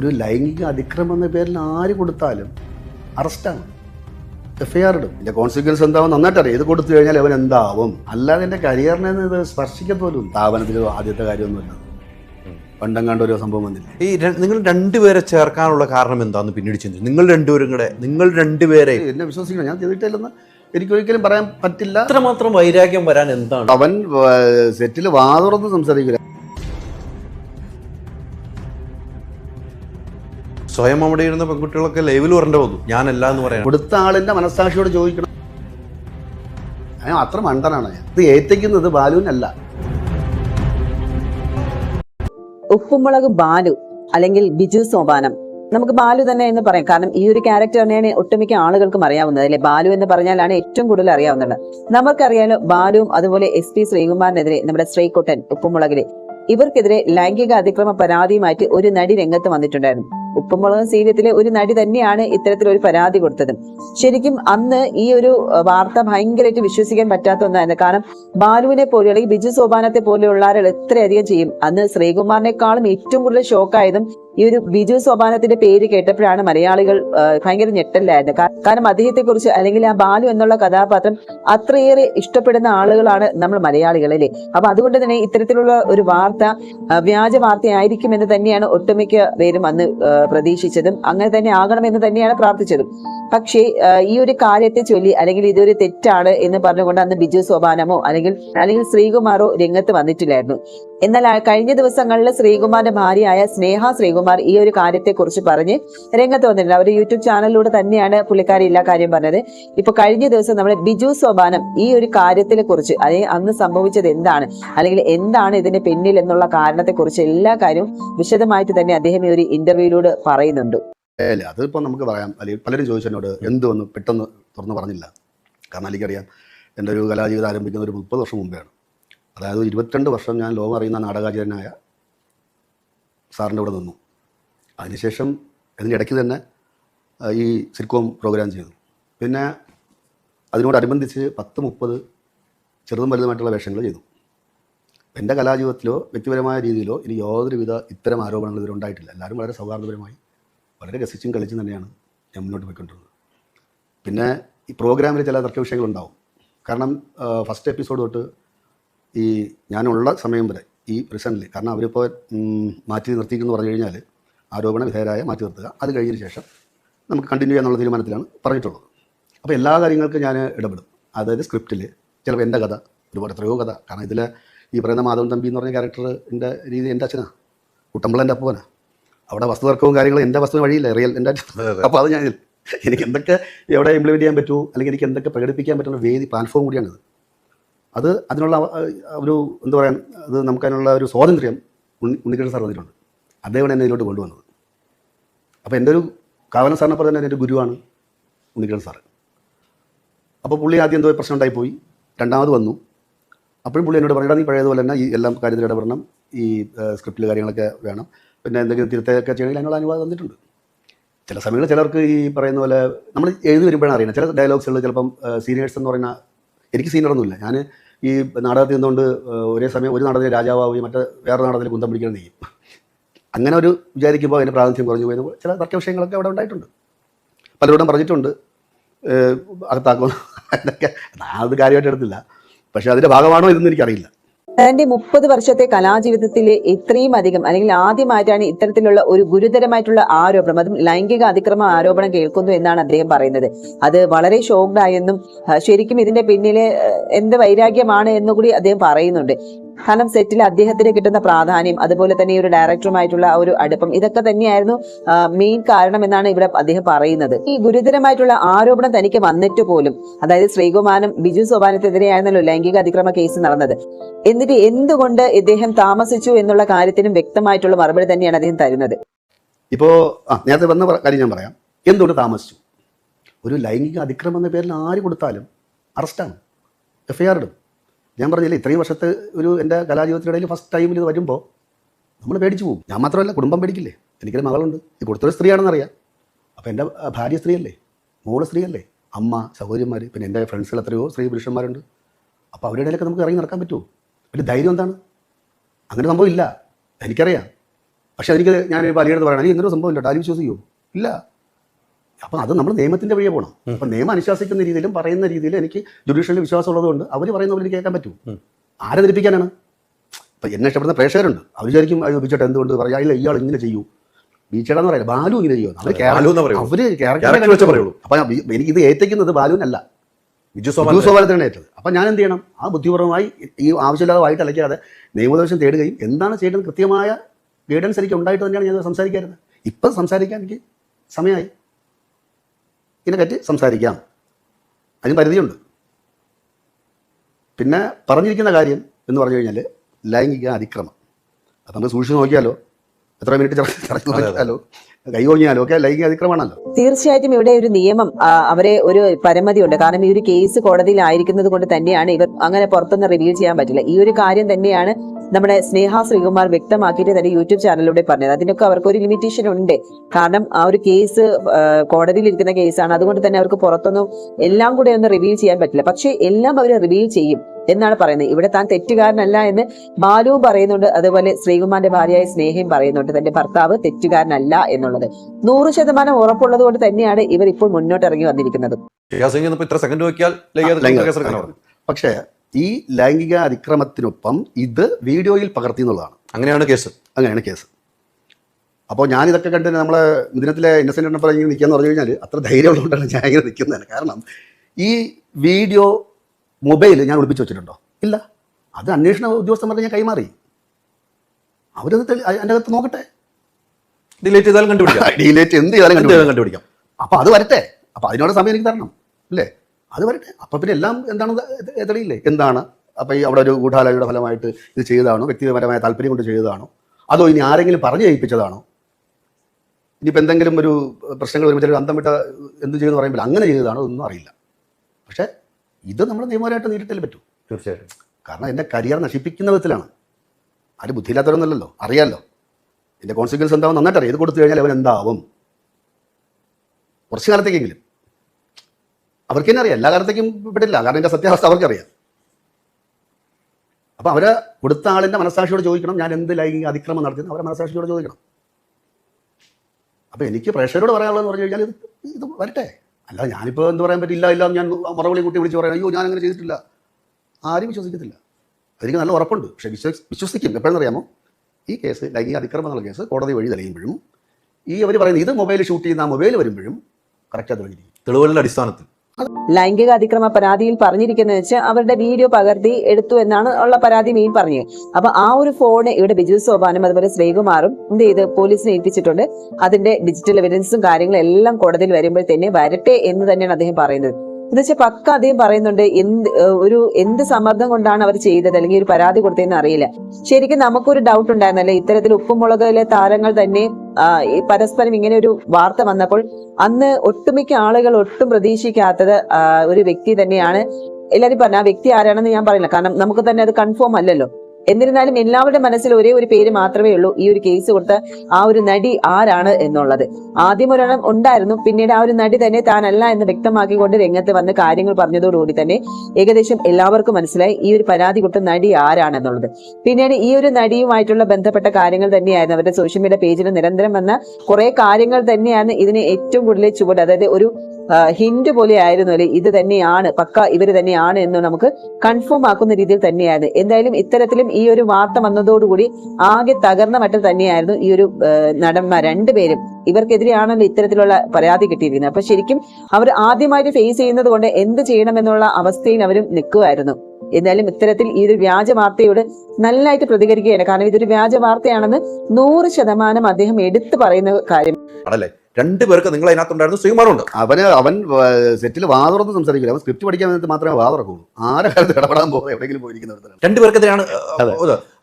ഒരു ലൈംഗിക അതിക്രമം എന്ന പേരിൽ ആര് കൊടുത്താലും അറസ്റ്റാണ്. എഫ് ഐ ആർ ഇടും ഇതിന്റെ കോൺസിക്വൻസ് എന്താവും നന്നായിട്ട് അറിയാം ഇത് കൊടുത്തു കഴിഞ്ഞാൽ അവൻ എന്താവും? അല്ലാതെ എന്റെ കരിയറിനെ ഇത് സ്പർശിക്കത്തോലും സ്ഥാപനത്തിൽ ആദ്യത്തെ കാര്യമൊന്നുമില്ല. പണ്ടെങ്ങാണ്ട് ഒരു സംഭവം വന്നില്ല. ഈ നിങ്ങൾ രണ്ടുപേരെ ചേർക്കാനുള്ള കാരണം എന്താന്ന് പിന്നീട് ചിന്തിച്ചു. നിങ്ങൾ രണ്ടുപേരും കൂടെ നിങ്ങൾ രണ്ടുപേരെ. എന്നെ വിശ്വസിക്കണം ഞാൻ ചെയ്തിട്ടില്ലെന്ന് എനിക്കൊരിക്കലും പറയാൻ പറ്റില്ല. അത്രമാത്രം വൈരാഗ്യം വരാൻ എന്താണ്? അവൻ സെറ്റിൽ വാതുറന്ന് സംസാരിക്കില്ല സ്വയം അവിടെ ഇരുന്ന പെൺകുട്ടികളൊക്കെ ലൈവിൽ വരേണ്ട വന്നു. ഞാനല്ല എന്ന് പറയാം. കൊടുത്ത ആളിന്റെ മനസ്സാക്ഷിയോട് ചോദിക്കണം. ഞാൻ അത്ര മണ്ടനാണ് ഞാൻ. ഇത് ഏറ്റയ്ക്കുന്നത് ബാലുവിനല്ല. ഉപ്പുമുളക് ബാലു അല്ലെങ്കിൽ ബിജു സോപാനം. നമുക്ക് ബാലു തന്നെ എന്ന് പറയാം. കാരണം ഈ ഒരു ക്യാരക്ടർ തന്നെയാണ് ഒട്ടുമിക്ക ആളുകൾക്കും അറിയാവുന്നത്. അല്ലെ? ബാലു എന്ന് പറഞ്ഞാലാണ് ഏറ്റവും കൂടുതൽ അറിയാവുന്നത്. നമുക്കറിയാലോ ബാലുവും അതുപോലെ എസ് പി ശ്രീകുമാറിനെതിരെ നമ്മുടെ ശ്രീകുട്ടൻ ഉപ്പുമുളകിലെ. ഇവർക്കെതിരെ ലൈംഗിക അതിക്രമ പരാതിയുമായിട്ട് ഒരു നടി രംഗത്ത് വന്നിട്ടുണ്ടായിരുന്നു. ഉപ്പുമുളക് സീരിയത്തിലെ ഒരു നടി തന്നെയാണ് ഇത്തരത്തിലൊരു പരാതി കൊടുത്തത്. ശരിക്കും അന്ന് ഈ ഒരു വാർത്ത ഭയങ്കരമായിട്ട് വിശ്വസിക്കാൻ പറ്റാത്ത ഒന്നായിരുന്നു. കാരണം ബാലുവിനെ പോലെ അല്ലെങ്കിൽ ബിജു സോപാനത്തെ പോലെയുള്ളവരെ എത്രയധികം ചെയ്യും. അന്ന് ശ്രീകുമാറിനേക്കാളും ഏറ്റവും കൂടുതൽ ഷോക്കായതും ഈ ഒരു ബിജു സോപാനത്തിന്റെ പേര് കേട്ടപ്പോഴാണ് മലയാളികൾ ഭയങ്കര ഞെട്ടലായിരുന്നു കാരണം അദ്ദേഹത്തെ കുറിച്ച് അല്ലെങ്കിൽ ആ ബാലു എന്നുള്ള കഥാപാത്രം അത്രയേറെ ഇഷ്ടപ്പെടുന്ന ആളുകളാണ് നമ്മൾ മലയാളികൾ അല്ലേ? അപ്പൊ അതുകൊണ്ട് തന്നെ ഇത്തരത്തിലുള്ള ഒരു വാർത്ത വ്യാജ വാർത്തയായിരിക്കും എന്ന് തന്നെയാണ് ഒട്ടുമിക്ക പേരും അന്ന് പ്രതീക്ഷിച്ചതും. അങ്ങനെ തന്നെ ആകണമെന്ന് തന്നെയാണ് പ്രാർത്ഥിച്ചതും. പക്ഷേ ഈ ഒരു കാര്യത്തെ ചൊല്ലി അല്ലെങ്കിൽ ഇതൊരു തെറ്റാണ് എന്ന് പറഞ്ഞുകൊണ്ട് അന്ന് ബിജു സോപാനമോ അല്ലെങ്കിൽ അല്ലെങ്കിൽ ശ്രീകുമാറോ രംഗത്ത് വന്നിട്ടില്ലായിരുന്നു. എന്നാൽ കഴിഞ്ഞ ദിവസങ്ങളിൽ ശ്രീകുമാറിന്റെ ഭാര്യയായ സ്നേഹ ശ്രീകുമാർ ഈ ഒരു കാര്യത്തെ കുറിച്ച് പറഞ്ഞ് രംഗത്ത് വന്നിട്ടുണ്ട്. അവർ യൂട്യൂബ് ചാനലിലൂടെ തന്നെയാണ് പുള്ളിക്കാരി എല്ലാ കാര്യം പറഞ്ഞത്. ഇപ്പൊ കഴിഞ്ഞ ദിവസം നമ്മൾ ബിജു സോപാനം ഈ ഒരു കാര്യത്തിനെ കുറിച്ച് അല്ലെങ്കിൽ അന്ന് സംഭവിച്ചത് എന്താണ് അല്ലെങ്കിൽ എന്താണ് ഇതിന്റെ പിന്നിൽ എന്നുള്ള കാരണത്തെ കുറിച്ച് എല്ലാ കാര്യവും വിശദമായിട്ട് തന്നെ അദ്ദേഹം ഈ ഒരു ഇന്റർവ്യൂയിലൂടെ പറയുന്നുണ്ട്. അല്ല നമുക്ക് പറയാം. അല്ലെങ്കിൽ പലരും ചോദിച്ചതിനോട് എന്നോട് പെട്ടെന്ന് തുറന്ന് പറഞ്ഞില്ല. കാരണം എനിക്കറിയാം എന്റെ ഒരു കലാജീവിതം ആരംഭിക്കുന്ന ഒരു മുപ്പത് വർഷം മുമ്പെയാണ് അതായത് ഇരുപത്തിരണ്ട് വർഷം ഞാൻ ലോകം അറിയുന്ന നാടകാചാര്യനായ സാറിന്റെ ഇവിടെ നിന്നു. അതിനുശേഷം അതിന്റെ ഇടയ്ക്ക് തന്നെ ഈ സിറ്റ്കോം പ്രോഗ്രാം ചെയ്തു. പിന്നെ അതിനോടനുബന്ധിച്ച് പത്ത് മുപ്പത് ചെറുതും വലുതുമായിട്ടുള്ള വേഷങ്ങൾ ചെയ്തു. എന്റെ കലാജീവിതത്തിലോ വ്യക്തിപരമായ രീതിയിലോ ഇനി യാതൊരുവിധ ഇത്തരം ആരോപണങ്ങൾ ഇതിലുണ്ടായിട്ടില്ല എല്ലാവരും വളരെ സൗഹാർദ്ദപരമായി വളരെ രസിച്ചും കളിച്ചും തന്നെയാണ് ഞാൻ മുന്നോട്ട് പോയിക്കൊണ്ടിരുന്നത്. പിന്നെ ഈ പ്രോഗ്രാമിൽ ചില തർക്ക വിഷയങ്ങളുണ്ടാവും കാരണം ഫസ്റ്റ് എപ്പിസോഡ് തൊട്ട് ഈ ഞാനുള്ള സമയം വരെ ഈ പ്രസന്റിൽ കാരണം അവരിപ്പോൾ മാറ്റി നിർത്തിയെന്ന് പറഞ്ഞു കഴിഞ്ഞാൽ ആരോപണ വിധേയരായ മാറ്റി നിർത്തുക. അത് കഴിഞ്ഞതിന് ശേഷം നമുക്ക് കണ്ടിന്യൂ ചെയ്യാനുള്ള തീരുമാനത്തിലാണ് പറഞ്ഞിട്ടുള്ളത്. അപ്പോൾ എല്ലാ കാര്യങ്ങൾക്കും ഞാൻ ഇടപെടും. അതായത് സ്ക്രിപ്റ്റിൽ ചിലപ്പോൾ എന്റെ കഥ ഒരുപാട് എത്രയോ കഥ. കാരണം ഇതിൽ ഈ പറയുന്ന മാധവൻ തമ്പി എന്ന് പറഞ്ഞ ക്യാരക്ടറിന്റെ രീതി എന്റെ അച്ഛനാണ് കുട്ടമ്പിളന്റെ അപ്പവനാ അവിടെ വസ്തുതർക്കവും കാര്യങ്ങളും എന്റെ വസ്തു വഴിയില്ല റിയൽ എന്റെ അപ്പോൾ അത് ഞാൻ എനിക്ക് എന്തൊക്കെ എവിടെ ഇംപ്ലിമെന്റ് ചെയ്യാൻ പറ്റൂ അല്ലെങ്കിൽ എനിക്ക് എന്തൊക്കെ പ്രകടിപ്പിക്കാൻ പറ്റുന്ന വേദി പ്ലാറ്റ്ഫോം കൂടിയാണിത് അത് അതിനുള്ള ഒരു എന്താ പറയുക അത് നമുക്കതിനുള്ള ഒരു സ്വാതന്ത്ര്യം ഉണ്ണി ഉണ്ണികൃഷ്ണൻ സാർ തന്നിട്ടുണ്ട്. അദ്ദേഹമാണ് എന്നെ ഇതിലോട്ട് കൊണ്ടുവന്നത്. അപ്പോൾ എന്റെ ഒരു കാവലൻ സാറിനെ പറഞ്ഞാൽ എന്റെ ഒരു ഗുരുവാണ് ഉണ്ണികൃഷ്ണൻ സാറ്. അപ്പോൾ പുള്ളി ആദ്യം എന്തോ പ്രശ്നം ഉണ്ടായിപ്പോയി. രണ്ടാമത് വന്നു. അപ്പോഴും പുള്ളി എന്നോട് പറഞ്ഞാൽ നീ പഴയതുപോലെ തന്നെ ഈ എല്ലാം കാര്യത്തിൽ ഇടപെടണം. ഈ സ്ക്രിപ്റ്റിൽ കാര്യങ്ങളൊക്കെ വേണം. പിന്നെ എന്തെങ്കിലും തിരുത്തൊക്കെ ചെയ്യണമെങ്കിൽ അതിനുള്ള അനുവാദം വന്നിട്ടുണ്ട് ചില സമയങ്ങളിൽ ചിലർക്ക് ഈ പറയുന്ന പോലെ നമ്മൾ എഴുതി വരുമ്പോഴാണ് അറിയുന്നത്. ചില ഡയലോഗ്സുകൾ ചിലപ്പം സീനിയേഴ്സ് എന്ന് പറയുന്ന എനിക്ക് സീനിയറൊന്നുമില്ല ഞാൻ ഈ നാടകത്തിൽ നിന്നുകൊണ്ട് ഒരേ സമയം ഒരു നാടകത്തിൽ രാജാവാവുകയും മറ്റേ വേറെ നാടകത്തിൽ കുന്തം പിടിക്കണം ചെയ്യും. അങ്ങനെ ഒരു വിചാരിക്കുമ്പോൾ അതിന്റെ പ്രാതിനിധ്യം കുറഞ്ഞു പോയത് ചില തർക്ക വിഷയങ്ങളൊക്കെ അവിടെ ഉണ്ടായിട്ടുണ്ട്. പലരോടും പറഞ്ഞിട്ടുണ്ട്. അകത്താക്കുന്നു അകത്താക്കും എന്നൊക്കെ. അത് കാര്യമായിട്ട് എടുത്തില്ല. പക്ഷേ അതിന്റെ ഭാഗമാണോ ഇതെന്ന് എനിക്കറിയില്ല. തന്റെ മുപ്പത് വർഷത്തെ കലാജീവിതത്തിൽ ഇത്രയും അധികം അല്ലെങ്കിൽ ആദ്യമായിട്ടാണ് ഇത്തരത്തിലുള്ള ഒരു ഗുരുതരമായിട്ടുള്ള ആരോപണം അതും ലൈംഗിക അതിക്രമ ആരോപണം കേൾക്കുന്നു എന്നാണ് അദ്ദേഹം പറയുന്നത്. അത് വളരെ ഷോക്ഡ് ആയെന്നും ശരിക്കും ഇതിന്റെ പിന്നിലെ എന്ത് വൈരാഗ്യമാണ് എന്നുകൂടി അദ്ദേഹം പറയുന്നുണ്ട്. കാരണം സെറ്റിൽ അദ്ദേഹത്തിന് കിട്ടുന്ന പ്രാധാന്യം അതുപോലെ തന്നെ ഈ ഒരു ഡയറക്ടറുമായിട്ടുള്ള ഒരു അടുപ്പം ഇതൊക്കെ തന്നെയായിരുന്നു മെയിൻ കാരണം എന്നാണ് ഇവിടെ അദ്ദേഹം പറയുന്നത്. ഈ ഗുരുതരമായിട്ടുള്ള ആരോപണം തനിക്ക് വന്നിട്ട് പോലും അതായത് ശ്രീകുമാനും ബിജു സോപാനത്തിനെതിരെയായിരുന്നല്ലോ ലൈംഗിക അതിക്രമ കേസ് നടന്നത്. എന്നിട്ട് എന്തുകൊണ്ട് ഇദ്ദേഹം താമസിച്ചു എന്നുള്ള കാര്യത്തിനും വ്യക്തമായിട്ടുള്ള മറുപടി തന്നെയാണ് അദ്ദേഹം തരുന്നത്? ഇപ്പോ നേരത്തെ വന്ന കാര്യം ഞാൻ പറയാം. എന്തുകൊണ്ട് താമസിച്ചു? ഒരു ലൈംഗിക അതിക്രമം എന്ന പേരിൽ ആര് കൊടുത്താലും അറസ്റ്റാണ്. എഫ്ഐആർ ഇടും. ഞാൻ പറഞ്ഞില്ലേ ഇത്രയും വർഷത്തെ ഒരു എന്റെ കലാജീവിതത്തിനിടയിൽ ഫസ്റ്റ് ടൈമിൽ ഇത് വരുമ്പോൾ നമ്മൾ പേടിച്ചു പോകും. ഞാൻ മാത്രമല്ല കുടുംബം പേടിക്കില്ലേ? എനിക്കൊരു മകളുണ്ട്. ഈ കൊടുത്തൊരു സ്ത്രീയാണെന്നറിയാം. അപ്പോൾ എന്റെ ഭാര്യ സ്ത്രീയല്ലേ? മോൾ സ്ത്രീയല്ലേ? അമ്മ സഹോദരിമാർ പിന്നെ എന്റെ ഫ്രണ്ട്സുകൾ എത്രയോ സ്ത്രീ പുരുഷന്മാരുണ്ട്. അപ്പോൾ അവരുടെ ഇടയിലൊക്കെ നമുക്ക് ഇറങ്ങി നടക്കാൻ പറ്റുമോ? ഒരു ധൈര്യം എന്താണ്? അങ്ങനെ സംഭവം ഇല്ല. എനിക്കറിയാം. പക്ഷേ എനിക്ക് ഞാൻ ഒരു വലിയെടുത്ത് പറയണം. ഇങ്ങനെ സംഭവം ഇല്ല. ഡാലി വിശ്വസിക്കുമോ ഇല്ല. അപ്പം അത് നമ്മൾ നിയമത്തിന്റെ വഴിയെ പോകണം അപ്പം നിയമം അനുശാസിക്കുന്ന രീതിയിലും പറയുന്ന രീതിയിലും എനിക്ക് ജുഡീഷ്യലിൽ വിശ്വാസം ഉള്ളതുകൊണ്ട് അവർ പറയുന്ന പോലെ എനിക്ക് കേൾക്കാൻ പറ്റും ആരെ ധരിപ്പിക്കാനാണ്? ഇപ്പം എന്നെ ഇഷ്ടപ്പെടുന്ന പ്രേക്ഷകരുണ്ട്. അവർ വിചാരിക്കും അയ്യോ ബിച്ചേട്ട എന്തുകൊണ്ട് പറയാം? ഇല്ല ഇയാൾ ഇങ്ങനെ ചെയ്യൂ. എന്ന് പറയാം ബാലു ഇങ്ങനെ ചെയ്യും? അവർ എന്നേ പറയുള്ളൂ. അപ്പം എനിക്ക് ഇത് ഏറ്റെക്കുന്നത് ബാലുവിനല്ല. ബിജു സോമാനത്തിനാണ് ഏറ്റത്. അപ്പം ഞാൻ എന്ത് ചെയ്യണം? ആ ബുദ്ധിപരമായി ഈ ആവശ്യമില്ലാതെ വായിട്ട് അലയ്ക്കാതെ നിയമോപദേശം തേടുകയും എന്താണ് ചെയ്യേണ്ടത് കൃത്യമായ ഗൈഡൻസ് എനിക്ക് ഉണ്ടായിട്ട് തന്നെയാണ് ഞാൻ സംസാരിക്കാറുണ്ട് ഇപ്പം സംസാരിക്കാൻ എനിക്ക് സമയമായി. ഇതിനെപ്പറ്റി സംസാരിക്കാം. അതിന് പരിധിയുണ്ട്. പിന്നെ പറഞ്ഞിരിക്കുന്ന കാര്യം എന്ന് പറഞ്ഞു കഴിഞ്ഞാൽ ലൈംഗിക അതിക്രമം. അത് നമ്മൾ സൂക്ഷിച്ച് നോക്കിയാലോ? എത്ര മിനിറ്റ് ചർച്ച നോക്കിയാലോ കൈ ഓങ്ങിയാലോ ഒക്കെ ലൈംഗിക അതിക്രമമാണല്ലോ. തീർച്ചയായിട്ടും ഇവിടെ ഒരു നിയമം അവരെ ഒരു പരിമിതി ഉണ്ട് കാരണം ഈ ഒരു കേസ് കോടതിയിലായിരിക്കുന്നത് കൊണ്ട് തന്നെയാണ് ഇവർ അങ്ങനെ പുറത്തുനിന്ന് റിവീൽ ചെയ്യാൻ പറ്റില്ല. ഈ ഒരു കാര്യം തന്നെയാണ് നമ്മുടെ സ്നേഹ ശ്രീകുമാർ വ്യക്തമാക്കിയിട്ട് തന്നെ യൂട്യൂബ് ചാനലിലൂടെ പറഞ്ഞത്. അതിനൊക്കെ അവർക്ക് ഒരു ലിമിറ്റേഷൻ ഉണ്ട്. കാരണം ആ ഒരു കേസ് കോടതിയിൽ ഇരിക്കുന്ന കേസാണ്. അതുകൊണ്ട് തന്നെ അവർക്ക് പുറത്തൊന്നും എല്ലാം കൂടെ ഒന്ന് റിവീൽ ചെയ്യാൻ പറ്റില്ല. പക്ഷേ എല്ലാം അവർ റിവീൽ ചെയ്യും. എന്നാണ് പറയുന്നത്. ഇവിടെ താൻ തെറ്റുകാരനല്ല എന്ന് ബാലുവും പറയുന്നുണ്ട്. അതുപോലെ ശ്രീകുമാറിന്റെ ഭാര്യയായ സ്നേഹയും പറയുന്നുണ്ട്. തന്റെ ഭർത്താവ് തെറ്റുകാരനല്ല എന്നുള്ളത്. നൂറ് ശതമാനം ഉറപ്പുള്ളത് കൊണ്ട് തന്നെയാണ് ഇവർ ഇപ്പോൾ മുന്നോട്ട് ഇറങ്ങി വന്നിരിക്കുന്നത് പക്ഷേ ഈ ലൈംഗിക അതിക്രമത്തിനൊപ്പം ഇത് വീഡിയോയിൽ പകർത്തി എന്നുള്ളതാണ്. അങ്ങനെയാണ് കേസ്. അങ്ങനെയാണ് കേസ്. അപ്പോൾ ഞാനിതൊക്കെ കണ്ട് നമ്മളെ ദിനത്തിലെ ഇന്നസെന്റ് എണ്ണപ്പറ ഇങ്ങനെ നിൽക്കുകയെന്ന് പറഞ്ഞു കഴിഞ്ഞാൽ അത്ര ധൈര്യമുള്ളതുകൊണ്ടാണ് ഞാൻ ഇങ്ങനെ നിൽക്കുന്നത് കാരണം ഈ വീഡിയോ മൊബൈൽ ഞാൻ ഒളിപ്പിച്ച് വെച്ചിട്ടുണ്ടോ? ഇല്ല. അത് അന്വേഷണ ഉദ്യോഗസ്ഥന്മാരെ ഞാൻ കൈമാറി. അവരത് തെളി- അതിന്റെ അകത്ത് നോക്കട്ടെ. ഡിലേറ്റ് ചെയ്താലും കണ്ടുപിടിക്കാം. ഡിലേറ്റ് എന്ത് ചെയ്താലും കണ്ടുപിടിക്കാം. അപ്പോൾ അത് വരട്ടെ. അപ്പോൾ അതിനോട് സമയം എനിക്ക് തരണം അല്ലേ? അത് വരട്ടെ. അപ്പോൾ പിന്നെ എല്ലാം എന്താണ് തെളിയില്ലേ? എന്താണ്? അപ്പോൾ ഈ അവിടെ ഒരു ഗൂഢാലോചനയുടെ ഫലമായിട്ട് ഇത് ചെയ്തതാണോ? വ്യക്തിപരമായ താല്പര്യം കൊണ്ട് ചെയ്തതാണോ? അതോ ഇനി ആരെങ്കിലും പറഞ്ഞു ചെയ്യിപ്പിച്ചതാണോ ഇനിയിപ്പോൾ എന്തെങ്കിലും ഒരു പ്രശ്നങ്ങൾ വരുമ്പോൾ അന്തം വിട്ട എന്ത് ചെയ്യുമെന്ന് പറയുമ്പോൾ അങ്ങനെ ചെയ്തതാണോ ഒന്നും അറിയില്ല. പക്ഷേ ഇത് നമ്മൾ നിയമപരമായിട്ട് നേരിട്ടല്ലേ പറ്റൂ? തീർച്ചയായിട്ടും. കാരണം എന്റെ കരിയർ നശിപ്പിക്കുന്ന വിധത്തിലാണ്. ആര് ബുദ്ധിയില്ലാത്തവരൊന്നുമല്ലല്ലോ അറിയാമല്ലോ എന്റെ കോൺസിക്വൻസ് എന്താവും നന്നായിട്ട് അറിയാം ഇത് കൊടുത്തു കഴിഞ്ഞാൽ അവൻ എന്താവും? കുറച്ച് കാലത്തേക്കെങ്കിലും. അവർക്ക് തന്നെ അറിയാം. എല്ലാ കാലത്തേക്കും പെട്ടില്ല കാരണം എന്റെ സത്യാവസ്ഥ അവർക്കറിയാം. അപ്പോൾ അവർ കൊടുത്ത ആളിന്റെ മനസ്സാക്ഷിയോട് ചോദിക്കണം ഞാൻ എന്ത് ലൈംഗിക അതിക്രമം നടത്തിയെന്ന് അവരെ മനസ്സാക്ഷിയോട് ചോദിക്കണം. അപ്പോൾ എനിക്ക് പ്രേക്ഷകരോട് പറയാനുള്ളതെന്ന് പറഞ്ഞു കഴിഞ്ഞാൽ ഇത് ഇത് വരട്ടെ. അല്ല ഞാനിപ്പോൾ എന്ത് പറയാൻ പറ്റില്ല ഇല്ല ഞാൻ മറവിളി കൂട്ടി വിളിച്ച് പറയാം അയ്യോ ഞാൻ അങ്ങനെ ചെയ്തിട്ടില്ല. ആരും വിശ്വസിക്കത്തില്ല. അതെനിക്ക് നല്ല ഉറപ്പുണ്ട്. പക്ഷേ വിശ്വസ് വിശ്വസിക്കും. എപ്പോഴെന്ന് അറിയാമോ ഈ കേസ് ലൈംഗിക അതിക്രമം എന്നുള്ള കേസ് കോടതി വഴി തെളിയുമ്പോഴും ഈ അവർ പറയുന്നത് ഇത് മൊബൈൽ ഷൂട്ട് ചെയ്യുന്ന മൊബൈൽ വരുമ്പോഴും കറക്റ്റായി തെളിഞ്ഞിരിക്കും. തെളിവുകളുടെ അടിസ്ഥാനത്തിൽ. ലൈംഗിക അതിക്രമ പരാതിയിൽ പറഞ്ഞിരിക്കുന്നത് വെച്ച് അവരുടെ വീഡിയോ പകർത്തി എടുത്തു എന്നാണ് ഉള്ള പരാതി മെയിൻ പറഞ്ഞത് അപ്പൊ ആ ഒരു ഫോൺ ഇവിടെ ബിജു സോപാനും അതുപോലെ ശ്രീകുമാറും എന്ത് ചെയ്ത് പോലീസിനെ ഏൽപ്പിച്ചിട്ടുണ്ട്. അതിന്റെ ഡിജിറ്റൽ എവിഡൻസും കാര്യങ്ങളും എല്ലാം കോടതിയിൽ വരുമ്പോൾ തന്നെ വരട്ടെ എന്ന് തന്നെയാണ് അദ്ദേഹം പറയുന്നത്. എന്ന് വെച്ചാൽ പക്ക അദ്ദേഹം പറയുന്നുണ്ട് എന്ത് ഒരു എന്ത് സമ്മർദ്ദം കൊണ്ടാണ് അവർ ചെയ്തത്? അല്ലെങ്കിൽ ഒരു പരാതി കൊടുത്തതെന്ന് അറിയില്ല. ശരിക്കും നമുക്കൊരു ഡൗട്ട് ഉണ്ടായിരുന്നല്ലേ? ഇത്തരത്തിൽ ഉപ്പുമുളകിലെ താരങ്ങൾ തന്നെ പരസ്പരം ഇങ്ങനെ ഒരു വാർത്ത വന്നപ്പോൾ അന്ന് ഒട്ടുമിക്ക ആളുകൾ ഒട്ടും പ്രതീക്ഷിക്കാത്തത് ഒരു വ്യക്തി തന്നെയാണ്. എല്ലാവരും പറഞ്ഞ ആ വ്യക്തി ആരാണെന്ന് ഞാൻ പറയില്ല. കാരണം നമുക്ക് തന്നെ അത് കൺഫേം അല്ലല്ലോ. എന്നിരുന്നാലും എല്ലാവരുടെ മനസ്സിൽ ഒരേ ഒരു പേര് മാത്രമേ ഉള്ളൂ ഈ ഒരു കേസ് കൊടുത്ത ആ ഒരു നടി ആരാണ് എന്നുള്ളത്. ആദ്യം ഒരെണ്ണം ഉണ്ടായിരുന്നു പിന്നീട് ആ ഒരു നടി തന്നെ താനല്ല എന്ന് വ്യക്തമാക്കിക്കൊണ്ട് രംഗത്ത് വന്ന് കാര്യങ്ങൾ പറഞ്ഞതോടുകൂടി തന്നെ ഏകദേശം എല്ലാവർക്കും മനസ്സിലായി ഈ ഒരു പരാതി കൊടുത്ത നടി ആരാണെന്നുള്ളത് പിന്നീട് ഈ ഒരു നടിയുമായിട്ടുള്ള ബന്ധപ്പെട്ട കാര്യങ്ങൾ തന്നെയായിരുന്നു. അവരുടെ സോഷ്യൽ മീഡിയ പേജിൽ നിരന്തരം വന്ന കുറെ കാര്യങ്ങൾ തന്നെയാണ് ഇതിന് ഏറ്റവും കൂടുതൽ ചുവട്. അതായത് ഒരു ഹിന്റ് പോലെ ആയിരുന്നു അല്ലെ ഇത് തന്നെയാണ് പക്ക ഇവർ തന്നെയാണ് എന്ന് നമുക്ക് കൺഫേം ആക്കുന്ന രീതിയിൽ തന്നെയാണ്. എന്തായാലും ഇത്തരത്തിലും ഈ ഒരു വാർത്ത വന്നതോടുകൂടി ആകെ തകർന്ന മട്ടിൽ തന്നെയായിരുന്നു ഈ ഒരു നടന്മാർ രണ്ടുപേരും. ഇവർക്കെതിരെയാണല്ലോ ഇത്തരത്തിലുള്ള പരാതി കിട്ടിയിരിക്കുന്നത്. അപ്പൊ ശരിക്കും അവർ ആദ്യമായിട്ട് ഫേസ് ചെയ്യുന്നത് കൊണ്ട് എന്ത് ചെയ്യണമെന്നുള്ള അവസ്ഥയിൽ അവരും നിൽക്കുമായിരുന്നു എന്നാലും ഇത്തരത്തിൽ ഈ ഒരു വ്യാജ വാർത്തയോട് നല്ലതായിട്ട് പ്രതികരിക്കുകയാണ്. കാരണം ഇതൊരു വ്യാജ വാർത്തയാണെന്ന് നൂറ് ശതമാനം അദ്ദേഹം എടുത്തു പറയുന്ന കാര്യം. ആണല്ലേ രണ്ടുപേർക്ക് നിങ്ങൾ അതിനകത്തുണ്ടായിരുന്നു ശ്രീകുമാറുണ്ട്. അവന് അവൻ സെറ്റിൽ വാതുറന്ന് സംസാരിക്കില്ല. അവൻ സ്ക്രിപ്റ്റ് പഠിക്കാൻ വേണ്ടി മാത്രമേ വാതുറക്കുള്ളൂ. ആരെ കാലത്ത് ഇടപെടാൻ പോകുന്നത്? എവിടെയെങ്കിലും പോയിരിക്കുന്നവരുടെ രണ്ടുപേർക്കെതിരെയാണ്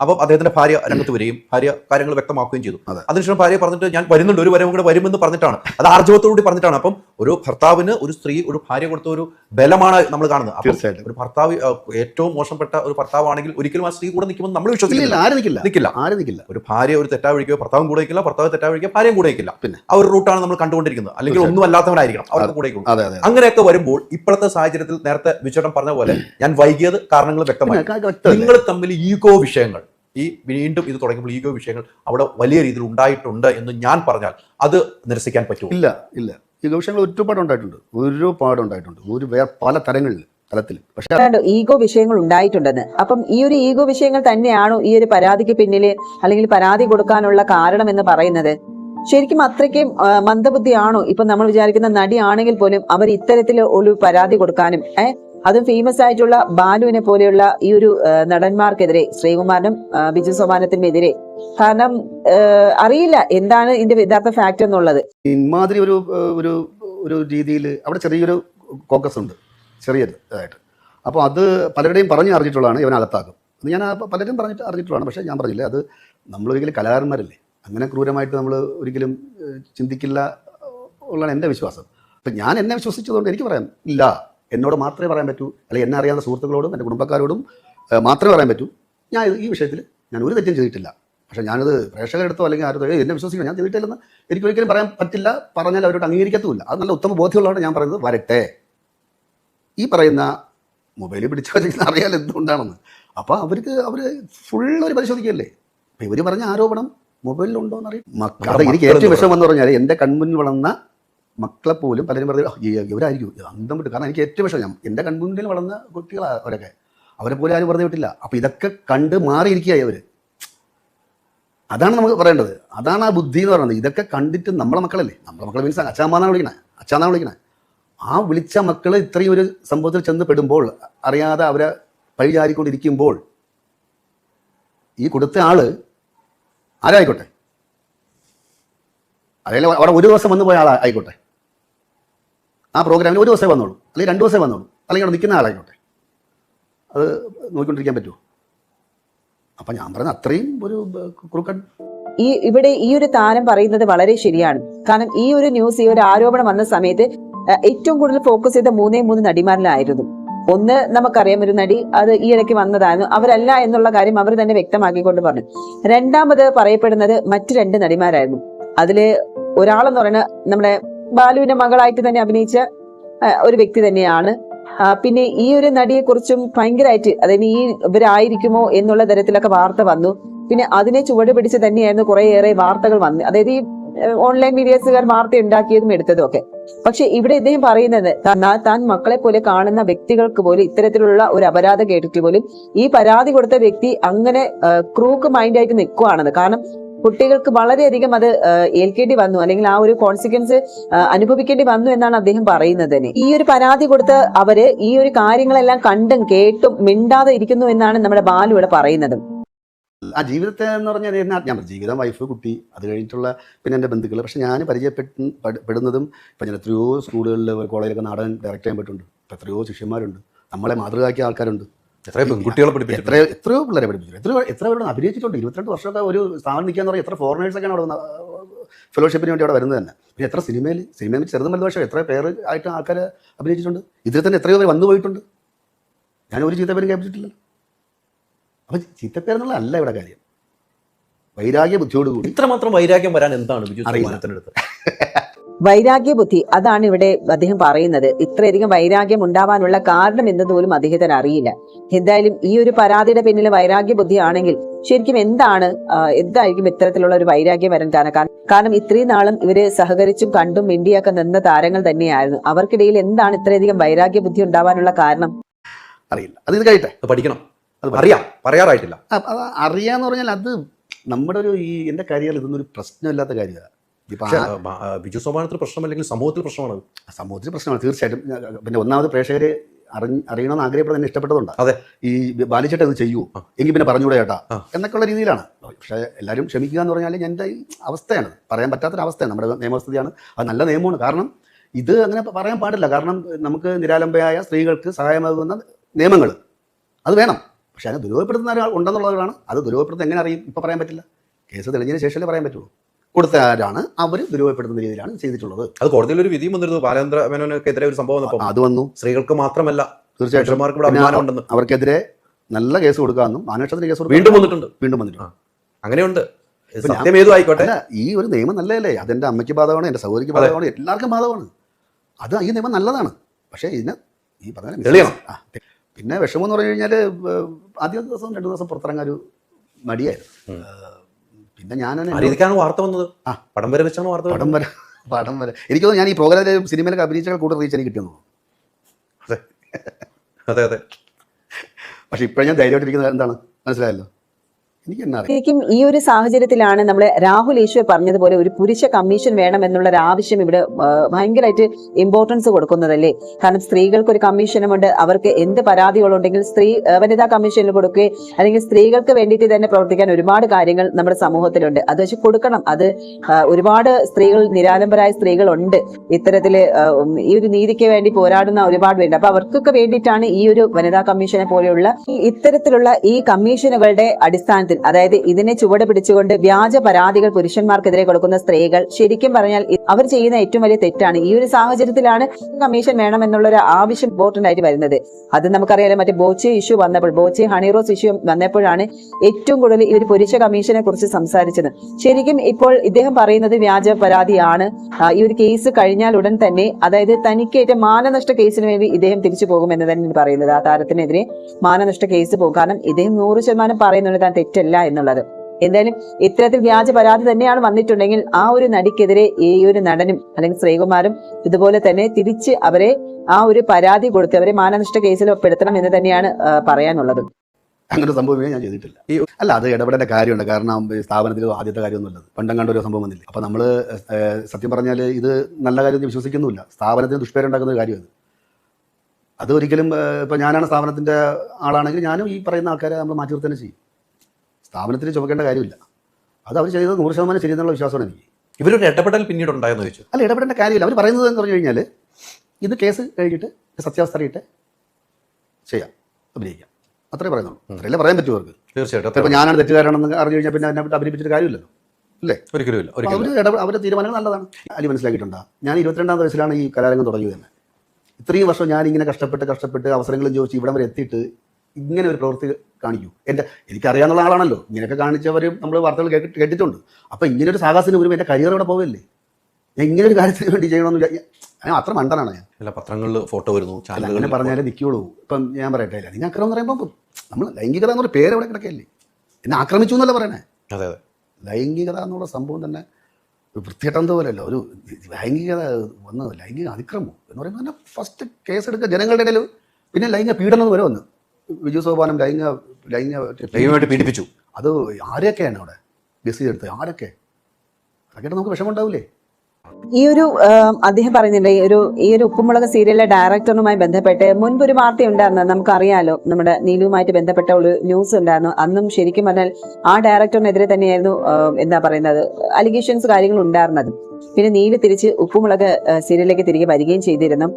അപ്പം അദ്ദേഹത്തിന്റെ ഭാര്യ രംഗത്ത് വരികയും ഭാര്യ കാര്യങ്ങൾ വ്യക്തമാക്കുകയും ചെയ്തു. അതെ. അതിനുശേഷം ഭാര്യ പറഞ്ഞിട്ട് ഞാൻ വരുന്നുണ്ട് ഒരു വരവും കൂടെ വരുമെന്ന് പറഞ്ഞിട്ടാണ്. അത് ആർജവത്തോടുകൂടി പറഞ്ഞിട്ടാണ്. അപ്പം ഒരു ഭർത്താവിന് ഒരു സ്ത്രീ ഒരു ഭാര്യ കൊടുത്ത ഒരു ബലമാണ് നമ്മൾ കാണുന്നത്. തീർച്ചയായിട്ടും. ഒരു ഭർത്താവ് ഏറ്റവും മോശപ്പെട്ട ഒരു ഭർത്താവാണെങ്കിൽ ഒരിക്കലും ആ സ്ത്രീ കൂടെ നിൽക്കുമെന്ന് നമ്മൾ വിശ്വസിക്കില്ല ആരും നിൽക്കില്ല. നിൽക്കില്ല. ആരും നിൽക്കില്ല. ഒരു ഭാര്യ ഒരു തെറ്റാ വഴിക്കോ ഭർത്താവും കൂടെ നിൽക്കില്ല ഭർത്താവ് തെറ്റാ വഴിക്കോ ഭാര്യയും കൂടെ നിൽക്കില്ല. പിന്നെ. ആ ഒരു റൂട്ടാണ് നമ്മൾ കണ്ടുകൊണ്ടിരിക്കുന്നത് അല്ലെങ്കിൽ ഒന്നും അല്ലാത്തവനായിരിക്കണം അവർക്ക് കൂടെ അങ്ങനെയൊക്കെ വരുമ്പോൾ ഇപ്പോഴത്തെ സാഹചര്യത്തിൽ നേരത്തെ വിചേട്ടൻ പറഞ്ഞ പോലെ ഞാൻ വൈകിയത് കാരണങ്ങൾ വ്യക്തമായി? നിങ്ങൾ തമ്മിൽ ഈഗോ വിഷയങ്ങൾ ഈ വീണ്ടും ഇത് തുടങ്ങുമ്പോൾ ഈഗോ വിഷയങ്ങൾ അവിടെ വലിയ രീതിയിൽ ഉണ്ടായിട്ടുണ്ട് എന്ന് ഞാൻ പറഞ്ഞാൽ അത് നിരസിക്കാൻ പറ്റുമോ? ഇല്ല ഇല്ല. ഈഗോ വിഷയങ്ങൾ ഒരുപാട് ഉണ്ടായിട്ടുണ്ട്. ഒരുപാട് ഉണ്ടായിട്ടുണ്ട്. ഒരു വേറെ പല തരങ്ങളിൽ തലത്തിൽ. പക്ഷേ ഈഗോ വിഷയങ്ങൾ ഉണ്ടായിട്ടുണ്ടെന്ന്. അപ്പം ഈ ഒരു ഈഗോ വിഷയങ്ങൾ തന്നെയാണോ ഈ ഒരു പരാതിക്ക് പിന്നിൽ അല്ലെങ്കിൽ പരാതി കൊടുക്കാനുള്ള കാരണം എന്ന് പറയുന്നത്? ശരിക്കും അത്രയ്ക്കും മന്ദബുദ്ധിയാണോ? ഇപ്പൊ നമ്മൾ വിചാരിക്കുന്ന നടി ആണെങ്കിൽ പോലും അവർ ഇത്തരത്തിൽ ഒരു പരാതി കൊടുക്കാനും ഏഹ് അതും ഫേമസ് ആയിട്ടുള്ള ബാലുവിനെ പോലെയുള്ള ഈ ഒരു നടന്മാർക്കെതിരെ ശ്രീകുമാരനും ബിജു സോമാനത്തിനുമെതിരെ കാരണം അറിയില്ല എന്താണ് ഇതിന്റെ യഥാർത്ഥ ഫാക്ട് എന്നുള്ളത്. ഇമാതിരി ഒരു ഒരു ഒരു രീതിയിൽ അവിടെ ചെറിയൊരു കോക്കസ് ഉണ്ട്. ചെറിയ ഇതായിട്ട് അപ്പോൾ അത് പലരുടെയും പറഞ്ഞു അറിഞ്ഞിട്ടുള്ളതാണ് ഇവൻ ഞാൻ പലരും പറഞ്ഞിട്ട് അറിഞ്ഞിട്ടുള്ളതാണ്. പക്ഷേ ഞാൻ പറഞ്ഞില്ല അത് നമ്മളൊരിക്കലും കലാകാരന്മാരല്ലേ? അങ്ങനെ ക്രൂരമായിട്ട് നമ്മൾ ഒരിക്കലും ചിന്തിക്കില്ല ഉള്ളതാണ് എന്റെ വിശ്വാസം. അപ്പം ഞാൻ എന്നെ വിശ്വസിച്ചതുകൊണ്ട് എനിക്ക് പറയാം ഇല്ല എന്നോട് മാത്രമേ പറയാൻ പറ്റൂ. അല്ലെങ്കിൽ എന്നെ അറിയാവുന്ന സുഹൃത്തുക്കളോടും എന്റെ കുടുംബക്കാരോടും മാത്രമേ പറയാൻ പറ്റൂ. ഞാൻ ഈ വിഷയത്തിൽ ഞാൻ ഒരു തെറ്റും ചെയ്തിട്ടില്ല. പക്ഷേ ഞാനത് പ്രേക്ഷകരെടുത്തോ അല്ലെങ്കിൽ ആരോ "ഏയ് എന്നെ വിശ്വസിക്കണം ഞാൻ ചെയ്തിട്ടില്ലെന്ന് എനിക്ക് ഒരിക്കലും പറയാൻ പറ്റില്ല. പറഞ്ഞാൽ അവരോട് അംഗീകരിക്കത്തുമില്ല. അത് നല്ല ഉത്തമ ബോധ്യമുള്ളതാണ് ഞാൻ പറയുന്നത് വരട്ടെ. ഈ പറയുന്ന മൊബൈലിൽ പിടിച്ചു വെച്ചിരിക്കുന്ന അറിയാൻ എന്തുകൊണ്ടാണെന്ന്. അപ്പോൾ അവർക്ക് അവർ ഫുൾ ഒരു പരിശോധിക്കുകയല്ലേ? അപ്പം ഇവർ പറഞ്ഞ ആരോപണം മൊബൈലിലുണ്ടോ എന്നറിയാം മക്കൾ എനിക്ക് ഏറ്റവും വിഷമം എന്ന് പറഞ്ഞാൽ എന്റെ കൺമുന്നിൽ വളർന്ന മക്കളെ പോലും പലരും പറഞ്ഞു "ആ, ഈ- ഇവരായിരിക്കും. അന്തം വിട്ടു കാരണം എനിക്ക് ഏറ്റവും വിഷമം ഞാൻ എന്റെ കൺമുന്നിൽ വളർന്ന കുട്ടികളാണ് അവരൊക്കെ. അവരെ പോലും ആരും പറഞ്ഞു വിട്ടില്ല. അപ്പോൾ ഇതൊക്കെ കണ്ട് മാറിയിരിക്കുകയായി അവർ അതാണ് നമുക്ക് പറയേണ്ടത്. അതാണ് ആ ബുദ്ധി എന്ന് പറയുന്നത്. ഇതൊക്കെ കണ്ടിട്ട് നമ്മളെ മക്കളല്ലേ? നമ്മളെ മക്കളെ മീൻസ് അച്ഛാമ്മാന്നാണ് വിളിക്കണേ. അച്ഛാന്നാണ് വിളിക്കണേ. ആ വിളിച്ച മക്കൾ ഇത്രയും ഒരു സംഭവത്തിൽ ചെന്ന് പെടുമ്പോൾ അറിയാതെ അവരെ പഴിചാരിക്കൊണ്ടിരിക്കുമ്പോൾ ഈ കൊടുത്ത ആൾ ആരായിക്കോട്ടെ? അല്ലെങ്കിൽ അവിടെ ഒരു ദിവസം വന്നു പോയ ആളായിക്കോട്ടെ ആ പ്രോഗ്രാമിൽ ഒരു ദിവസമേ വന്നോളൂ. അല്ലെങ്കിൽ രണ്ട് ദിവസമേ വന്നോളൂ. അല്ലെങ്കിൽ അവിടെ നിൽക്കുന്ന ആളായിക്കോട്ടെ. അത് നോക്കിക്കൊണ്ടിരിക്കാൻ പറ്റുമോ അപ്പം ഞാൻ പറയുന്നത് അത്രയും ഒരു കുറുക്കൻ ഈ ഇവിടെ ഈ ഒരു താരം പറയുന്നത് വളരെ ശരിയാണ്. കാരണം ഈ ഒരു ന്യൂസ് ഈ ഒരു ആരോപണം വന്ന സമയത്ത് ഏറ്റവും കൂടുതൽ ഫോക്കസ് ചെയ്ത മൂന്നേ മൂന്ന് നടിമാരിലായിരുന്നു. ഒന്ന് നമുക്കറിയാം ഒരു നടി അത് ഈ ഇടയ്ക്ക് വന്നതായിരുന്നു. അവരല്ല എന്നുള്ള കാര്യം അവർ തന്നെ വ്യക്തമാക്കിക്കൊണ്ട് പറഞ്ഞു. രണ്ടാമത് പറയപ്പെടുന്നത് മറ്റു രണ്ട് നടിമാരായിരുന്നു. അതിൽ ഒരാളെന്ന് പറയുന്നത് നമ്മുടെ ബാലുവിന്റെ മകളായിട്ട് തന്നെ അഭിനയിച്ച ഒരു വ്യക്തി തന്നെയാണ്. പിന്നെ ഈ ഒരു നടിയെ കുറിച്ചും ഭയങ്കരമായിട്ട് അതായത് ഈ ഇവരായിരിക്കുമോ എന്നുള്ള തരത്തിലൊക്കെ വാർത്ത വന്നു. പിന്നെ അതിനെ ചുവട് പിടിച്ച് തന്നെയായിരുന്നു കുറേയേറെ വാർത്തകൾ വന്നു. അതായത് ഈ ഓൺലൈൻ മീഡിയസുകാർ വാർത്ത ഉണ്ടാക്കിയതും എടുത്തതും ഒക്കെ പക്ഷെ ഇവിടെ ഇദ്ദേഹം പറയുന്നത് താൻ- മക്കളെ പോലെ കാണുന്ന വ്യക്തികൾക്ക് പോലും ഇത്തരത്തിലുള്ള ഒരു അപരാധം കേട്ടിട്ട് പോലും ഈ പരാതി കൊടുത്ത വ്യക്തി അങ്ങനെ ക്രൂക്ക് മൈൻഡായിട്ട് നിൽക്കുവാണെന്ന് കാരണം കുട്ടികൾക്ക് വളരെയധികം അത് ഏൽക്കേണ്ടി വന്നു. അല്ലെങ്കിൽ ആ ഒരു കോൺസിക്വൻസ് അനുഭവിക്കേണ്ടി വന്നു എന്നാണ് അദ്ദേഹം പറയുന്നത് തന്നെ. ഈ ഒരു പരാതി കൊടുത്ത അവർ ഈ ഒരു കാര്യങ്ങളെല്ലാം കണ്ടും കേട്ടും മിണ്ടാതെ ഇരിക്കുന്നു എന്നാണ് നമ്മുടെ ബാലു ഇവിടെ പറയുന്നത്. ആ ജീവിതത്തെ എന്ന് പറഞ്ഞാൽ എന്നാ ഞാൻ പറഞ്ഞു, ജീവിതം വൈഫ് കുട്ടി അത് കഴിഞ്ഞിട്ടുള്ള പിന്നെ എന്റെ ബന്ധുക്കൾ. പക്ഷേ ഞാൻ പരിചയപ്പെട്ട് പെട്- പെടുന്നതും ഇപ്പം ഞാൻ എത്രയോ സ്കൂളുകളിൽ കോളേജിലൊക്കെ നാടൻ ഡയറക്റ്റ് ചെയ്യാൻ പറ്റുന്നുണ്ട് ഇപ്പം എത്രയോ ശിഷ്യന്മാരുണ്ട്. നമ്മളെ മാതൃകയാക്കിയ ആൾക്കാരുണ്ട്. എത്രയോ പെൺകുട്ടികളെ പഠിപ്പിച്ചു എത്രയോ എത്രയോ പിള്ളേരെ പഠിപ്പിച്ചു എത്രയോ എത്ര പേരുടെ അഭിനയിച്ചിട്ടുണ്ട്. ഇരുപത്തിരണ്ട് വർഷമൊക്കെ ഒരു സ്ഥാനം നിൽക്കുക എന്ന് പറഞ്ഞാൽ എത്ര ഫോറിനേഴ്സൊക്കെയാണ് അവിടെ ഫെലോഷിപ്പിന് വേണ്ടി അവിടെ വരുന്നത് തന്നെ. പിന്നെ എത്ര സിനിമയിൽ സിനിമയിൽ ചെറുതും വലുത് പക്ഷേ എത്ര പേര് ആയിട്ട് ആൾക്കാർ അഭിനയിച്ചിട്ടുണ്ട്. ഇതിൽ തന്നെ എത്രയോ പേര് വന്നു പോയിട്ടുണ്ട് ഞാൻ ഒരു ചീത്തപ്പേരും കേൾപ്പിച്ചിട്ടില്ല അപ്പം ചീത്തപ്പേരെന്നുള്ള അല്ല ഇവിടെ കാര്യം. വൈരാഗ്യ ബുദ്ധിയോട് ബുദ്ധിയോടുകൂടി ഇത്രമാത്രം വൈരാഗ്യം വരാൻ എന്താണ് ബിജു. വൈരാഗ്യ ബുദ്ധി അതാണ് ഇവിടെ അദ്ദേഹം പറയുന്നത്. ഇത്രയധികം വൈരാഗ്യം ഉണ്ടാവാനുള്ള കാരണം എന്തെന്ന് പോലും അദ്ദേഹത്തിന് അറിയില്ല. എന്തായാലും ഈ ഒരു പരാതിയുടെ പിന്നിൽ വൈരാഗ്യ ബുദ്ധി ആണെങ്കിൽ ശരിക്കും എന്താണ് എന്തായിരിക്കും ഇത്തരത്തിലുള്ള ഒരു വൈരാഗ്യം വരാൻ കാരണം? കാരണം- കാരണം ഇത്രയും നാളും ഇവർ സഹകരിച്ചും കണ്ടും മിണ്ടിയൊക്കെ നിന്ന താരങ്ങൾ തന്നെയായിരുന്നു. അവർക്കിടയിൽ എന്താണ് ഇത്രയധികം വൈരാഗ്യ ബുദ്ധി ഉണ്ടാവാനുള്ള കാരണം? അറിയില്ല. അത് ഇത് കഴിയട്ടെ. പഠിക്കണം. അത്. അറിയാം പറയാറായിട്ടില്ല. അറിയാന്ന് പറഞ്ഞാൽ അത് നമ്മുടെ ഒരു ഈ എന്റെ കരിയറിൽ ഇതൊന്നും ഒരു പ്രശ്നമില്ലാത്ത കാര്യമാണ്. ബിജു സോമാനത്തിന് പ്രശ്നമല്ലെങ്കിൽ സമൂഹത്തിൽ പ്രശ്നമാണ്. സമൂഹത്തിൽ പ്രശ്നമാണ് തീർച്ചയായിട്ടും. പിന്നെ ഒന്നാമത് പ്രേക്ഷകരെ അറിഞ്ഞ് അറിയണമെന്ന് ആഗ്രഹപ്പെടുന്ന തന്നെ ഇഷ്ടപ്പെട്ടതുണ്ട് അതെ. ഈ ബാലിച്ചേട്ടൻ ഇത് ചെയ്യൂ. എങ്കിൽ പിന്നെ പറഞ്ഞൂടെ ചേട്ടാ. എന്നൊക്കെയുള്ള രീതിയിലാണ്. പക്ഷേ എല്ലാവരും ക്ഷമിക്കുക എന്ന് പറഞ്ഞാൽ എന്റെ അവസ്ഥയാണ്. പറയാൻ പറ്റാത്തൊരവസ്ഥയാണ് നമ്മുടെ നിയമവസ്ഥയാണ് അത് നല്ല നിയമമാണ്. കാരണം ഇത് അങ്ങനെ പറയാൻ പാടില്ല. കാരണം നമുക്ക് നിരാലംബയായ സ്ത്രീകൾക്ക് സഹായമാകുന്ന നിയമങ്ങൾ. അത് വേണം. പക്ഷേ അതിനെ ദുരുപയോഗപ്പെടുത്തുന്ന ഒരാൾ ഉണ്ടെന്നുള്ളതാണ്. അത് ദുരുപയോഗപ്പെടുത്തുന്ന എങ്ങനെ അറിയും? ഇപ്പോൾ പറയാൻ പറ്റില്ല. കേസ് തെളിഞ്ഞതിന് ശേഷമല്ലേ പറയാൻ പറ്റുള്ളൂ. കൊടുത്തവരാണ് അവർ ദുരൂഹപ്പെടുത്തുന്ന രീതിയിലാണ് ചെയ്തിട്ടുള്ളത്. അത് കോടതിയിൽ ഒരു വിധിയും വന്നിരുന്നു. ബാലേന്ദ്ര മേനോനെതിരെ ഒരു സംഭവം വന്നപ്പോൾ അത് വന്നു. സ്ത്രീകൾക്ക് മാത്രമല്ല തീർച്ചയായിട്ടും. അവർക്കെതിരെ നല്ല കേസ് കൊടുക്കാമെന്നും മാനക്ഷത്തിന് കേസ് വീണ്ടും വന്നിട്ടുണ്ട്. വീണ്ടും വന്നിട്ടുണ്ട്. അങ്ങനെയുണ്ട്. ആയിക്കോട്ടെ. ഈ ഒരു നിയമം നല്ലതല്ലേ? അതെന്റെ അമ്മയ്ക്ക് ബാധകമാണ് എന്റെ സഹോദരിക്ക്. ബാധകമാണ് എല്ലാവർക്കും ബാധകമാണ്. അത് ഈ നിയമം നല്ലതാണ്. പക്ഷേ ഇതിന് ഈ പറഞ്ഞ. പിന്നെ വിഷമം എന്ന് പറഞ്ഞു കഴിഞ്ഞാൽ ആദ്യ ദിവസം രണ്ടു ദിവസം പുറത്തിറങ്ങാൻ ഒരു മടിയായിരുന്നു. പിന്നെ ഞാൻ ആ രീതിക്കാണ് വാർത്ത വന്നത്? ആ. പടം വരെ വെച്ചാണ് വാർത്ത പടം വരെ പടം വരെ. എനിക്ക് തോന്നുന്നു ഞാൻ ഈ പ്രോഗ്രാമിലെ സിനിമയിലൊക്കെ അഭിനയിച്ചാൽ കൂടുതൽ റീച്ച് എനിക്ക് കിട്ടുന്നു അതെ. അതെ അതെ. പക്ഷെ ഇപ്പോഴും ഞാൻ ധൈര്യമായിട്ടിരിക്കുന്നത് എന്താണ്? മനസ്സിലായല്ലോ. ശരിക്കും ഈ ഒരു സാഹചര്യത്തിലാണ് നമ്മൾ രാഹുൽ ഈശ്വർ പറഞ്ഞതുപോലെ ഒരു പുരുഷ കമ്മീഷൻ വേണം എന്നുള്ള ഒരു ആവശ്യം ഇവിടെ ഭയങ്കരമായിട്ട് ഇമ്പോർട്ടൻസ് കൊടുക്കുന്നതല്ലേ? കാരണം സ്ത്രീകൾക്ക് ഒരു കമ്മീഷനുമുണ്ട് അവർക്ക് എന്ത് പരാതികളുണ്ടെങ്കിൽ സ്ത്രീ വനിതാ കമ്മീഷനിൽ കൊടുക്കുകയും അല്ലെങ്കിൽ സ്ത്രീകൾക്ക് വേണ്ടിയിട്ട് തന്നെ പ്രവർത്തിക്കാൻ ഒരുപാട് കാര്യങ്ങൾ നമ്മുടെ സമൂഹത്തിലുണ്ട്. അത് വെച്ച് കൊടുക്കണം. അത് ഒരുപാട് സ്ത്രീകൾ നിരാലംബരായ സ്ത്രീകളുണ്ട്. ഇത്തരത്തിൽ ഈ ഒരു നീതിക്ക് വേണ്ടി പോരാടുന്ന ഒരുപാട് പേരുണ്ട്. അപ്പൊ അവർക്കൊക്കെ വേണ്ടിയിട്ടാണ് ഈ ഒരു വനിതാ കമ്മീഷനെ പോലെയുള്ള ഇത്തരത്തിലുള്ള ഈ കമ്മീഷനുകളുടെ അടിസ്ഥാനത്തിൽ അതായത് ഇതിനെ ചുവട് പിടിച്ചുകൊണ്ട് വ്യാജ പരാതികൾ പുരുഷന്മാർക്കെതിരെ കൊടുക്കുന്ന സ്ത്രീകൾ ശരിക്കും പറഞ്ഞാൽ അവർ ചെയ്യുന്ന ഏറ്റവും വലിയ തെറ്റാണ്. ഈ ഒരു സാഹചര്യത്തിലാണ് കമ്മീഷൻ വേണം എന്നുള്ള ഒരു ആവശ്യം ഇമ്പോർട്ടന്റ് ആയിട്ട് വരുന്നത്. അത് നമുക്കറിയാലോ മറ്റേ ബോച്ചി ഇഷ്യൂ വന്നപ്പോൾ ബോച്ചി ഹണിറോസ് ഇഷ്യൂ വന്നപ്പോഴാണ് ഏറ്റവും കൂടുതൽ ഈ ഒരു പുരുഷ കമ്മീഷനെ കുറിച്ച് സംസാരിച്ചത്. ശരിക്കും ഇപ്പോൾ ഇദ്ദേഹം പറയുന്നത് വ്യാജ പരാതിയാണ്. ഈ ഒരു കേസ് കഴിഞ്ഞാൽ ഉടൻ തന്നെ അതായത് തനിക്കേറ്റ മാനനഷ്ട കേസിന് വേണ്ടി ഇദ്ദേഹം തിരിച്ചു പോകുമെന്ന് തന്നെയാണ് പറയുന്നത്. ആ താരത്തിനെതിരെ മാനനഷ്ട കേസ് പോകും. കാരണം ഇദ്ദേഹം നൂറ് ശതമാനം പറയുന്നുണ്ട് താൻ തെറ്റല്ല എന്നുള്ളത്. എന്തായാലും ഇത്തരത്തിൽ വ്യാജ പരാതി തന്നെയാണ് വന്നിട്ടുണ്ടെങ്കിൽ ആ ഒരു നടിക്കെതിരെ ഈ ഒരു നടനും അല്ലെങ്കിൽ ശ്രീകുമാരും ഇതുപോലെ തന്നെ തിരിച്ച് അവരെ ആ ഒരു പരാതി കൊടുത്ത് അവരെ മാനനഷ്ട കേസിൽ പെടുത്തണം എന്ന് തന്നെയാണ് പറയാനുള്ളത്. അങ്ങനെ സംഭവമേ ഞാൻ ചെയ്തിട്ടില്ല. ഈ- അല്ല അത് ഇടപെടേണ്ട കാര്യമുണ്ട്. കാരണം സ്ഥാപനത്തിൽ ആദ്യത്തെ കാര്യമൊന്നുമല്ലത് പണ്ടം കണ്ട ഒരു സംഭവം വന്നില്ല? അപ്പോൾ നമ്മൾ സത്യം പറഞ്ഞാൽ ഇത് നല്ല കാര്യം വിശ്വസിക്കുന്നുമില്ല. സ്ഥാപനത്തിന് ദുഷ്പേരുണ്ടാക്കുന്ന ഒരു കാര്യം അത് അതൊരിക്കലും ഇപ്പോൾ ഞാനാണ് സ്ഥാപനത്തിന്റെ ആളാണെങ്കിൽ ഞാനും ഈ പറയുന്ന ആൾക്കാരെ നമ്മൾ മാറ്റി നിർത്തന്നെ ചെയ്യും. സ്ഥാപനത്തിന് ചുമക്കേണ്ട കാര്യമില്ല. അത് അവർ ചെയ്തത് നൂറ് ശതമാനം ശരിയെന്നുള്ള വിശ്വാസമാണ് എനിക്ക്. ഇവരൊരു ഇടപെടൽ പിന്നീട് ഉണ്ടായെന്ന് ചോദിച്ചു. അല്ല ഇടപെടേണ്ട കാര്യമില്ല. അവർ പറയുന്നത് എന്ന് പറഞ്ഞു കഴിഞ്ഞാൽ ഇത് കേസ് കഴിഞ്ഞിട്ട് സത്യാവസ്ഥ അറിയിട്ട് ചെയ്യാം അഭിനയിക്കാം. അത്രേ പറയുന്നുള്ളൂ. അത്രയല്ലേ പറയാൻ പറ്റുമോ അവർക്ക്. തീർച്ചയായിട്ടും ഇപ്പോൾ ഞാനാണ് തെറ്റുകാരാണെന്ന് അറിഞ്ഞു കഴിഞ്ഞാൽ പിന്നെ വിട്ട് അഭിനയിപ്പിച്ചിട്ട് കാര്യമില്ലല്ലോ. അല്ലേ? ഒരിക്കലും ഇല്ല അപ്പോൾ ഒരിക്കലും അവർ അവരുടെ തീരുമാനങ്ങൾ നല്ലതാണ്. അലി മനസ്സിലാക്കിയിട്ടുണ്ടോ? ഞാൻ ഇരുപത്തിരണ്ടാം വയസ്സിലാണ് ഈ കലാരംഗം തുടങ്ങിയത് തന്നെ. ഇത്രയും വർഷം ഞാൻ ഇങ്ങനെ കഷ്ടപ്പെട്ട് കഷ്ടപ്പെട്ട് അവസരങ്ങളും ചോദിച്ച് ഇവിടം വരെ എത്തിയിട്ട് ഇങ്ങനെ ഒരു പ്രവൃത്തി കാണിക്കൂ. എന്റെ എനിക്കറിയാവുന്ന ആളാണല്ലോ. ഇങ്ങനെയൊക്കെ കാണിച്ചവരും നമ്മൾ വാർത്തകൾ കേട്ട് കേട്ടിട്ടുണ്ട്. അപ്പോൾ ഇങ്ങനെ ഒരു സാഹസിന് വരുമ്പോൾ എന്റെ കരിയർ ഇവിടെ പോവില്ലേ? ഞാൻ ഇങ്ങനെ ഒരു കാര്യത്തിന് വേണ്ടി ചെയ്യണമെന്ന് ഞാൻ അത്ര മണ്ടനാണ് ഞാൻ. അല്ല പത്രങ്ങളിൽ ഫോട്ടോ വരുന്നു അങ്ങനെ പറഞ്ഞാലേ നിൽക്കുള്ളൂ. ഇപ്പം ഞാൻ പറയട്ടെ അല്ലെങ്കിൽ അക്രമം എന്ന് പറയുമ്പോൾ നമ്മൾ ലൈംഗികത എന്നൊരു പേര് അവിടെ കിടക്കല്ലേ എന്നെ ആക്രമിച്ചു എന്നല്ല പറയണേ? അതെ അതെ. ലൈംഗികത എന്നുള്ള സംഭവം തന്നെ പോലെയല്ല ഒരു ലൈംഗികത വന്ന് ലൈംഗിക അതിക്രമം എന്ന് പറയുമ്പോൾ തന്നെ ഫസ്റ്റ് കേസ് എടുക്കുക ജനങ്ങളുടെ ഇടയിൽ പിന്നെ ലൈംഗിക പീഡനം വരെ വന്നു. വിജു സോപാനം ലൈംഗിക ലൈംഗിക ദൈവമായിട്ട് പീഡിപ്പിച്ചു. അത് ആരെയൊക്കെയാണ് അവിടെ ബിസി എടുത്ത് ആരൊക്കെ? അതൊക്കെ നമുക്ക് വിഷമമുണ്ടാവില്ലേ? ഈ ഒരു അദ്ദേഹം പറയുന്നില്ല ഈ ഒരു ഈ ഒരു ഉപ്പുമുളക് സീരിയലിലെ ഡയറക്ടറുമായി ബന്ധപ്പെട്ട് മുൻപ് ഒരു വാർത്ത ഉണ്ടായിരുന്നു നമുക്കറിയാലോ നമ്മുടെ നീലുവുമായിട്ട് ബന്ധപ്പെട്ട ഒരു ന്യൂസ് ഉണ്ടായിരുന്നു അന്നും ശരിക്കും പറഞ്ഞാൽ ആ ഡയറക്ടറിനെതിരെ തന്നെയായിരുന്നു എന്താ പറയുന്നത് അലിഗേഷൻസ് കാര്യങ്ങൾ ഉണ്ടായിരുന്നത് പിന്നെ നീൽ തിരിച്ച് ഉപ്പുമുളക് സീരിയലിലേക്ക് തിരികെ വരികയും ചെയ്തിരുന്നു.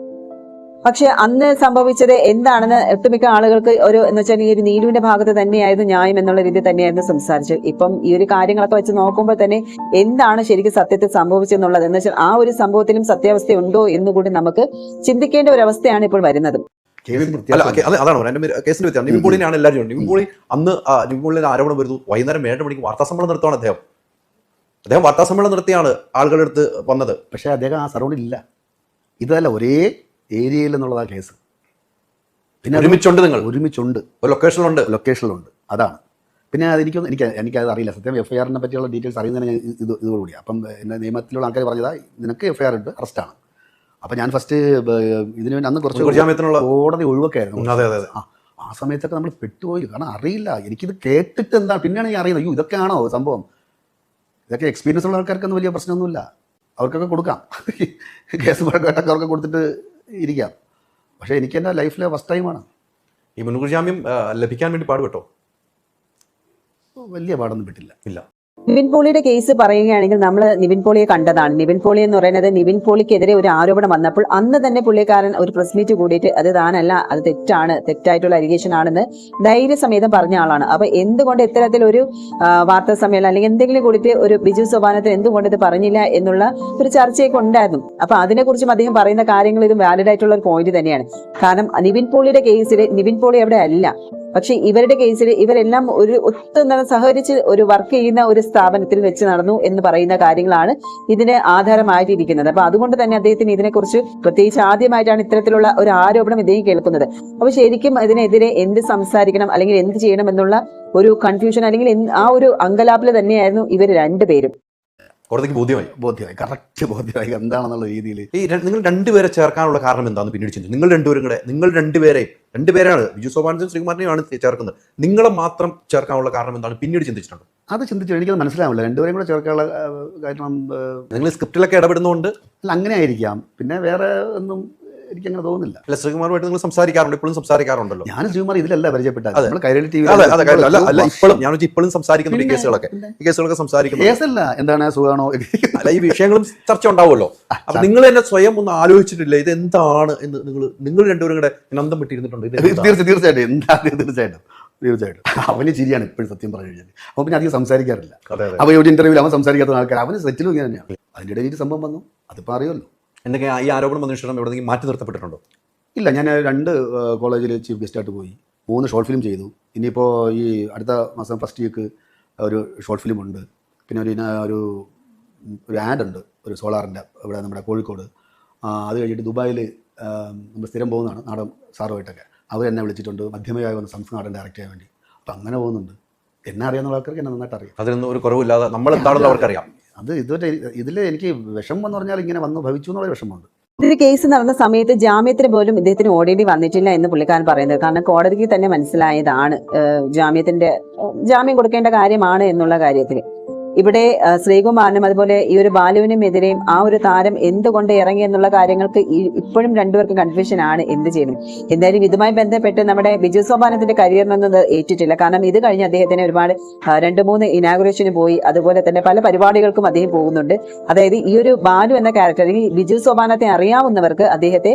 പക്ഷെ അന്ന് സംഭവിച്ചത് എന്താണെന്ന് ഒട്ടുമിക്ക ആളുകൾക്ക് ഒരു എന്ന് വെച്ചാൽ ഈ ഒരു നീലുവിന്റെ ഭാഗത്ത് തന്നെയായിരുന്നു ന്യായം എന്നുള്ള രീതിയിൽ തന്നെയായിരുന്നു സംസാരിച്ചത്. ഇപ്പം ഈ ഒരു കാര്യങ്ങളൊക്കെ വെച്ച് നോക്കുമ്പോൾ തന്നെ എന്താണ് ശരിക്കും സത്യത്തിൽ സംഭവിച്ചെന്നുള്ളത്? എന്ന് വെച്ചാൽ ആ ഒരു സംഭവത്തിലും സത്യാവസ്ഥ ഉണ്ടോ എന്ന് കൂടി നമുക്ക് ചിന്തിക്കേണ്ട ഒരു അവസ്ഥയാണ് ഇപ്പോൾ വരുന്നത്. അതാണ് കേസിന്റെ വ്യത്യാസം. നിവിൻ പോളിനാണ് എല്ലാവരും. നിവിൻ പോളി അന്ന് നിവിൻ പോളിന് ആരോപണം വരുന്നു. വൈകുന്നേരം ഏഴ് മണിക്ക് വാർത്താ സമ്മേളനം നടത്തുവാണ് അദ്ദേഹം. അദ്ദേഹം വാർത്താ സമ്മേളനം നടത്തിയാണ് ആളുകളുടെ അടുത്ത് വന്നത്. പക്ഷേ അദ്ദേഹം ആ സറൗണ്ടിൽ ഇല്ല. ഇതല്ല ഒരേ ഏരിയയിൽ എന്നുള്ളതാ കേസ്. പിന്നെ ഒരുമിച്ചുണ്ട് നിങ്ങൾ? ഒരുമിച്ചുണ്ട്. ഒരു ലൊക്കേഷനിലുണ്ട് ലൊക്കേഷനിലുണ്ട് അതാണ്. പിന്നെ അതെനിക്കൊന്നും എനിക്ക് എനിക്കത് അറിയില്ല. സത്യം എഫ് ഐ ആറിനെ പറ്റിയുള്ള ഡീറ്റെയിൽസ് അറിയുന്നതിന് ഞാൻ ഇത് ഇതോടുകൂടി അപ്പം എന്നെ നിയമത്തിലുള്ള ആൾക്കാർ പറഞ്ഞതാ നിനക്ക് എഫ് ഐ ആർ ഉണ്ട് അറസ്റ്റാണ് അപ്പം ഞാൻ ഫസ്റ്റ് ഇതിന് വേണ്ടി അന്ന് കുറച്ച് കോടതി ഒഴിവൊക്കെയായിരുന്നു. അതെ അതെ അതെ. ആ ആ സമയത്തൊക്കെ നമ്മൾ പെട്ടുപോയി. കാരണം അറിയില്ല. എനിക്കിത് കേട്ടിട്ട് എന്താ? പിന്നെയാണ് ഞാൻ അറിയുന്നത്. അയ്യോ ഇതൊക്കെയാണോ സംഭവം? ഇതൊക്കെ എക്സ്പീരിയൻസ് ഉള്ള ആൾക്കാർക്കൊന്നും വലിയ പ്രശ്നമൊന്നുമില്ല. അവർക്കൊക്കെ കൊടുക്കാം. കേസ് കേട്ടൊക്കെ അവർക്ക് കൊടുത്തിട്ട് ഇരിക്കാം. പക്ഷേ എനിക്ക് എന്റെ ലൈഫിലെ ഫസ്റ്റ് ടൈമാണ്. ഈ മുൻകൂർ ജാമ്യം ലഭിക്കാൻ വേണ്ടി പാടുപെട്ടോ? വലിയ പാടൊന്നും പെട്ടില്ല. ഇല്ല. നിവിൻ പോളിയുടെ കേസ് പറയുകയാണെങ്കിൽ നമ്മൾ നിവിൻ പോളിയെ കണ്ടതാണ്. നിവിൻ പോളി എന്ന് പറയുന്നത് നിവിൻ പോളിക്കെതിരെ ഒരു ആരോപണം വന്നപ്പോൾ അന്ന് തന്നെ പുള്ളിക്കാരൻ ഒരു പ്രസ് മീറ്റ് കൂടിയിട്ട് അത് താനല്ല അത് തെറ്റാണ് തെറ്റായിട്ടുള്ള അലിഗേഷൻ ആണെന്ന് ധൈര്യസമേതം പറഞ്ഞ ആളാണ്. അപ്പൊ എന്തുകൊണ്ട് ഇത്തരത്തിൽ ഒരു വാർത്താ സമ്മേളനം അല്ലെങ്കിൽ എന്തെങ്കിലും കൂടിയിട്ട് ഒരു ബിജു സ്വഭാവത്തിൽ എന്തുകൊണ്ട് ഇത് പറഞ്ഞില്ല എന്നുള്ള ഒരു ചർച്ചയൊക്കെ ഉണ്ടായിരുന്നു. അപ്പൊ അതിനെക്കുറിച്ചും അദ്ദേഹം പറയുന്ന കാര്യങ്ങൾ ഇതും വാലിഡ് ആയിട്ടുള്ള ഒരു പോയിന്റ് തന്നെയാണ്. കാരണം നിവിൻ പോളിയുടെ കേസിൽ നിവിൻ പോളി അവിടെ അല്ല. പക്ഷെ ഇവരുടെ കേസിൽ ഇവരെല്ലാം ഒരു ഒത്തു നട- സഹകരിച്ച് ഒരു വർക്ക് ചെയ്യുന്ന ഒരു സ്ഥാപനത്തിൽ വെച്ച് നടന്നു എന്ന് പറയുന്ന കാര്യങ്ങളാണ് ഇതിന് ആധാരമായിട്ടിരിക്കുന്നത്. അപ്പൊ അതുകൊണ്ട് തന്നെ അദ്ദേഹത്തിന് ഇതിനെക്കുറിച്ച് പ്രത്യേകിച്ച് ആദ്യമായിട്ടാണ് ഇത്തരത്തിലുള്ള ഒരു ആരോപണം ഇദ്ദേഹം കേൾക്കുന്നത്. അപ്പൊ ശരിക്കും ഇതിനെതിരെ എന്ത് സംസാരിക്കണം അല്ലെങ്കിൽ എന്ത് ചെയ്യണം എന്നുള്ള ഒരു കൺഫ്യൂഷൻ അല്ലെങ്കിൽ ആ ഒരു അങ്കലാപ്പിൽ തന്നെയായിരുന്നു ഇവർ രണ്ടുപേരും. കോടതിക്ക് ബോധ്യമായി. ബോധ്യമായി. കറക്റ്റ് ബോധ്യമായി. എന്താണെന്നുള്ള രീതിയിൽ ഈ നിങ്ങൾ രണ്ടുപേരെ ചേർക്കാനുള്ള കാരണം എന്താണെന്ന് പിന്നീട് ചിന്തിച്ചു. നിങ്ങൾ രണ്ടുപേരും കൂടെ നിങ്ങൾ രണ്ടുപേരെയും രണ്ടുപേരാണ്. ബിജു സോപാനന്ദൻ ശ്രീകുമാരനെയാണ് ചേർക്കുന്നത്. നിങ്ങളെ മാത്രം ചേർക്കാനുള്ള കാരണം എന്താണ് പിന്നീട് ചിന്തിച്ചിട്ടുണ്ട്? അത് ചിന്തിച്ചു. എനിക്കത് മനസ്സിലാവില്ല രണ്ടുപേരും കൂടെ ചേർക്കാനുള്ള കാരണം നിങ്ങൾ സ്ക്രിപ്റ്റിലൊക്കെ ഇടപെടുന്നതുകൊണ്ട് അല്ല അങ്ങനെ ആയിരിക്കാം പിന്നെ വേറെ ഒന്നും എനിക്കങ്ങനെ തോന്നുന്നില്ല. അല്ല ശ്രീകുമാറുമായിട്ട് നിങ്ങൾ സംസാരിക്കാറുണ്ട് ഇപ്പോഴും സംസാരിക്കാറുണ്ടല്ലോ. ഞാൻ ശ്രീകുമാർ ഇതിലല്ല പരിചയപ്പെട്ടത്. നമ്മൾ കൈരളി ടി അല്ല ഇപ്പോഴും ഞാൻ ഇപ്പോഴും സംസാരിക്കുന്നുണ്ട് ഈ കേസുകളൊക്കെ. ഈ കേസുകളൊക്കെ സംസാരിക്കുന്നു കേസല്ല എന്താണ് സുഖമാണോ അല്ല ഈ വിഷയങ്ങളും ചർച്ച ഉണ്ടാവുമല്ലോ. അപ്പൊ നിങ്ങൾ തന്നെ സ്വയം ഒന്ന് ആലോചിച്ചിട്ടില്ല ഇത് എന്താണ് എന്ന് നിങ്ങൾ നിങ്ങൾ രണ്ടുപേരും കൂടെ നന്ദം വിട്ടിരുന്നിട്ടുണ്ട് തീർച്ചയായിട്ടും എന്താ തീർച്ചയായിട്ടും തീർച്ചയായിട്ടും. അവന് ചിരിയാണ് ഇപ്പോഴും സത്യം പറഞ്ഞു കഴിഞ്ഞാൽ അപ്പോൾ പിന്നെ അധികം സംസാരിക്കാറില്ല. അപ്പോൾ ഒരു ഇന്റർവ്യൂവിൽ അവൻ സംസാരിക്കാത്ത ആൾക്കാർ അവന് സെറ്റിലും ഇങ്ങനെ തന്നെയാണ് അതിന്റെ ഇടയിൽ സംഭവം വന്നു അതിപ്പോൾ അറിയുമല്ലോ. എന്തൊക്കെ ഈ ആരോപണം വന്നതിന് ശേഷം എവിടെയെങ്കിലും മാറ്റി നിർത്തപ്പെട്ടിട്ടുണ്ടോ? ഇല്ല ഞാൻ രണ്ട് കോളേജിൽ ചീഫ് ഗസ്റ്റായിട്ട് പോയി. മൂന്ന് ഷോർട്ട് ഫിലിം ചെയ്തു. ഇനിയിപ്പോൾ ഈ അടുത്ത മാസം ഫസ്റ്റ് വീക്ക് ഒരു ഷോർട്ട് ഫിലിം ഉണ്ട്. പിന്നെ ഒരു ഒരു ഒരു ആഡ് ഉണ്ട്. ഒരു സോളാറിന്റെ ഇവിടെ നമ്മുടെ കോഴിക്കോട്. അത് കഴിഞ്ഞിട്ട് ദുബായിൽ നമ്മൾ സ്ഥിരം പോകുന്നതാണ് നാടൻ സാറുമായിട്ടൊക്കെ. അവർ എന്നെ വിളിച്ചിട്ടുണ്ട്. മധ്യമയായി വന്ന് സംസ്ഥാന നാടൻ ഡയറക്റ്റ് ചെയ്യാൻ വേണ്ടി. അപ്പം അങ്ങനെ പോകുന്നുണ്ട്. എന്നെ അറിയാവുന്ന ആൾക്കാർക്ക് എന്നെ നന്നായിട്ട് അറിയാം. അതിനൊന്നും ഒരു കുറവില്ലാതെ നമ്മൾ എന്താണെന്ന് അവർക്കറിയാം. അത് ഇതുവരെ ഇതിൽ എനിക്ക് വിഷമം എന്ന് പറഞ്ഞാൽ ഇങ്ങനെ വന്ന് ഭവിച്ചു എന്നുള്ള വിഷമമുണ്ട്. ഇതൊരു കേസ് നടന്ന സമയത്ത് ജാമ്യത്തിന് പോലും ഇദ്ദേഹത്തിന് ഓടേണ്ടി വന്നിട്ടില്ല എന്ന് പുള്ളിക്കാരൻ പറയുന്നത്. കാരണം കോടതിക്ക് തന്നെ മനസ്സിലായതാണ് ജാമ്യത്തിന്റെ ജാമ്യം കൊടുക്കേണ്ട കാര്യമാണ് എന്നുള്ള കാര്യത്തിൽ ഇവിടെ ശ്രീകുമാരനും അതുപോലെ ഈ ഒരു ബാലുവിനും എതിരെയും ആ ഒരു താരം എന്തുകൊണ്ട് ഇറങ്ങി എന്നുള്ള കാര്യങ്ങൾക്ക് ഇപ്പോഴും രണ്ടുപേർക്കും കൺഫ്യൂഷൻ ആണ് എന്ത് ചെയ്യുന്നത് എന്തായാലും ഇതുമായി ബന്ധപ്പെട്ട് നമ്മുടെ ബിജു സോപാനത്തിന്റെ കരിയറിനൊന്നും ഏറ്റിട്ടില്ല. കാരണം ഇത് കഴിഞ്ഞ് അദ്ദേഹത്തിന് ഒരുപാട് രണ്ട് മൂന്ന് ഇനാഗുറേഷന് പോയി. അതുപോലെ തന്നെ പല പരിപാടികൾക്കും അദ്ദേഹം പോകുന്നുണ്ട്. അതായത് ഈ ഒരു ബാലു എന്ന ക്യാരക്ടർ അല്ലെങ്കിൽ ബിജു സോപാനത്തെ അറിയാവുന്നവർക്ക് അദ്ദേഹത്തെ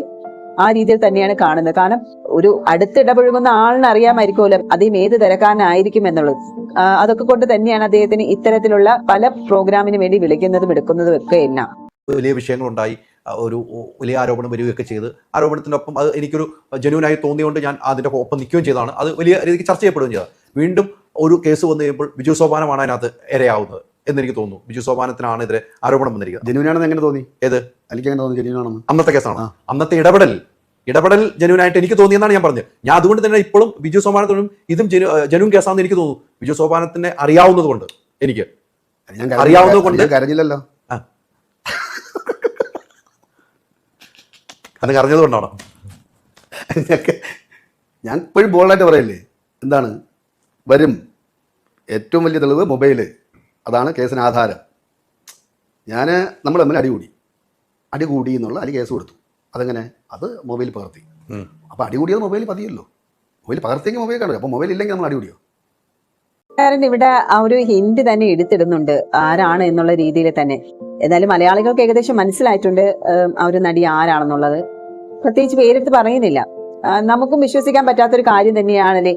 ആ രീതിയിൽ തന്നെയാണ് കാണുന്നത്. കാരണം ഒരു അടുത്തിടപഴകുന്ന ആളിന് അറിയാമായിരിക്കുമല്ലോ അദ്ദേഹം ഏത് തിരക്കാരനായിരിക്കും എന്നുള്ളത്. അതൊക്കെ കൊണ്ട് തന്നെയാണ് അദ്ദേഹത്തിന് ഇത്തരത്തിലുള്ള പല പ്രോഗ്രാമിന് വേണ്ടി വിളിക്കുന്നതും എടുക്കുന്നതും ഒക്കെ എല്ലാം. വലിയ വിഷയങ്ങളുണ്ടായി. ഒരു വലിയ ആരോപണം വരികയൊക്കെ ചെയ്ത്. ആരോപണത്തിനൊപ്പം അത് എനിക്കൊരു ജനുവനായി തോന്നിയുകൊണ്ട് ഞാൻ അതിന്റെ ഒപ്പം നിൽക്കുകയും ചെയ്തതാണ്. അത് വലിയ രീതിക്ക് ചർച്ച ചെയ്യപ്പെടുകയും ചെയ്തത് വീണ്ടും ഒരു കേസ് വന്നു കഴിയുമ്പോൾ ബിജു സോപാനമാണ് അതിനകത്ത് ഇരയാവുന്നത്. എന്നെനിക്ക് തോന്നുന്നു. ബിജു സോപാനത്തിനാണ് ഇതിലെ ആരോപണം വന്നിരിക്കുന്നത് ജനുവിനാണെന്ന് എങ്ങനെ തോന്നി? ഏത്? എനിക്ക് എങ്ങനെ തോന്നി ജനുവിനാണെന്ന്? അന്നത്തെ കേസാണ്. അന്നത്തെ ഇടപെടൽ. ഇടപെടൽ ജനുവിനായിട്ട് എനിക്ക് തോന്നിയെന്നാണ് ഞാൻ പറഞ്ഞത്. ഞാൻ അതുകൊണ്ട് തന്നെ ഇപ്പോഴും ബിജു സോപാനത്തോടും ഇതും ജനു ജനുവും കേസാണെന്ന് എനിക്ക് തോന്നുന്നു. ബിജു സോപാനത്തിനെ അറിയാവുന്നത് കൊണ്ട് എനിക്ക്. അറിയാവുന്നത് കൊണ്ട് കരഞ്ഞില്ലല്ലോ. അത് അറിഞ്ഞത് കൊണ്ടാണ്? ഞാൻ ഇപ്പോഴും ബോൾഡായിട്ട് പറയല്ലേ? എന്താണ്? വരും. ഏറ്റവും വലിയ തെളിവ് മൊബൈൽ. അതാണ് കേസിന് ആധാരം. ഞാൻ നമ്മൾ തമ്മിൽ അടികൂടി അടികൂടി എന്നുള്ള അതിൽ കേസ് കൊടുത്തു. അതെങ്ങനെ? അത് മൊബൈൽ പകർത്തി. അപ്പോൾ അടികൂടിയത് മൊബൈൽ പതിയല്ലോ. മൊബൈൽ പകർത്തിയെങ്കിൽ മൊബൈൽ കണ്ടു? അപ്പോൾ മൊബൈൽ ഇല്ലെങ്കിൽ നമ്മൾ അടികൂടിയോ കാരണം ഇവിടെ ആ ഒരു ഹിന്റ് തന്നെ എടുത്തിടുന്നുണ്ട്. ആരാണ് എന്നുള്ള രീതിയിൽ തന്നെ. എന്നാലും മലയാളികൾക്ക് ഏകദേശം മനസ്സിലായിട്ടുണ്ട് ആ ഒരു നടി ആരാണെന്നുള്ളത്. പ്രത്യേകിച്ച് പേരെടുത്ത് പറയുന്നില്ല. നമുക്കും വിശ്വസിക്കാൻ പറ്റാത്തൊരു കാര്യം തന്നെയാണല്ലേ?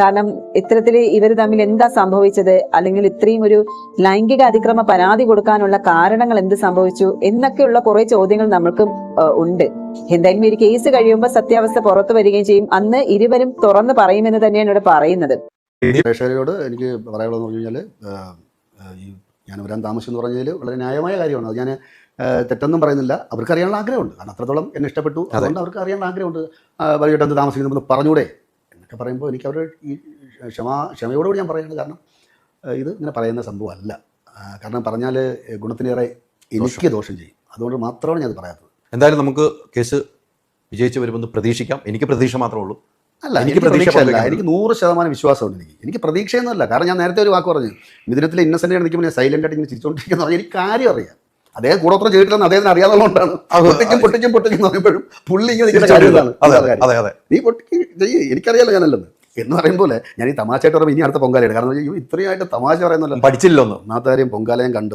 കാരണം ഇത്തരത്തിൽ ഇവർ തമ്മിൽ എന്താ സംഭവിച്ചത്? അല്ലെങ്കിൽ ഇത്രയും ഒരു ലൈംഗിക അതിക്രമ പരാതി കൊടുക്കാനുള്ള കാരണങ്ങൾ എന്ത് സംഭവിച്ചു? എന്നൊക്കെയുള്ള കുറെ ചോദ്യങ്ങൾ നമ്മൾക്കും ഉണ്ട്. എന്തായാലും ഒരു കേസ് കഴിയുമ്പോൾ സത്യാവസ്ഥ പുറത്തു വരികയും ചെയ്യും. അന്ന് ഇരുവരും തുറന്ന് പറയുമെന്ന് തന്നെയാണ് ഇവിടെ പറയുന്നത്. എനിക്ക് പറയാനുള്ളതെന്ന് ഞാൻ വരാൻ താമസം എന്ന് പറഞ്ഞതിൽ വളരെ ന്യായമായ കാര്യമാണ്. അത് ഞാൻ തെറ്റൊന്നും പറയുന്നില്ല. അവർക്ക് അറിയാനുള്ള ആഗ്രഹമുണ്ട്. കാരണം അത്രത്തോളം എന്നെ ഇഷ്ടപ്പെട്ടു. അതുകൊണ്ട് അവർക്ക് അറിയാനുള്ള ആഗ്രഹമുണ്ട് വൈകിട്ട് എന്ത് താമസിക്കുന്നു പറഞ്ഞൂടെ? എന്നൊക്കെ പറയുമ്പോൾ എനിക്ക് അവരുടെ ഈ ക്ഷമ ക്ഷമയോടുകൂടി ഞാൻ പറയുന്നത് കാരണം ഇത് ഇങ്ങനെ പറയുന്ന സംഭവമല്ല. കാരണം പറഞ്ഞാൽ ഗുണത്തിനേറെ എനിക്ക് ദോഷം. ചെയ്യും. അതുകൊണ്ട് മാത്രമാണ് ഞാൻ അത് പറയാത്തത്. എന്തായാലും നമുക്ക് കേസ് വിജയിച്ച് വരുമെന്ന് പ്രതീക്ഷിക്കാം. എനിക്ക് പ്രതീക്ഷ മാത്രമേ ഉള്ളൂ. അല്ല എനിക്ക് എനിക്ക് പ്രതീക്ഷ പ്രതീക്ഷയല്ല. എനിക്ക് നൂറ് ശതമാനം വിശ്വാസമുണ്ട് എനിക്ക്. എനിക്ക് പ്രതീക്ഷയൊന്നുമല്ല. കാരണം ഞാൻ നേരത്തെ ഒരു വാക്ക് പറഞ്ഞു. മിഥുനത്തിലെ ആണ് നിൽക്കുമ്പോൾ ഞാൻ സൈലന്റ് ആയിട്ട് ഇങ്ങനെ ചിരിച്ചുകൊണ്ടിരിക്കുന്നത് പറഞ്ഞാൽ എനിക്ക് കാര്യം അറിയാം. അദ്ദേഹം കൂടോത്രം ചെയ്തിട്ടില്ലെന്ന് അദ്ദേഹത്തിന് അറിയാതുള്ളതുകൊണ്ടാണ് പൊട്ടിക്കും പൊട്ടിക്കും പൊട്ടിക്കും എന്ന് പറയുമ്പോഴും പുള്ളി ഇങ്ങനെ നിൽക്കുന്ന കാര്യമാണ് നീ പൊട്ടിക്ക് ചെയ്യ് എനിക്കറിയാലോ ഞാനല്ലെന്ന്. എന്ന് പറയുമ്പോൾ ഞാൻ ഈ തമാശയായിട്ട് പറയുമ്പോൾ ഇനി അടുത്ത പൊങ്കാലയാണ് കാരണം അയ്യോ ഇത്രയായിട്ട് തമാശ പറയുന്നല്ലോ പഠിച്ചില്ലോ ഒന്ന്. ഒന്നാമത്തെ കാര്യം പൊങ്കാലയും കണ്ട്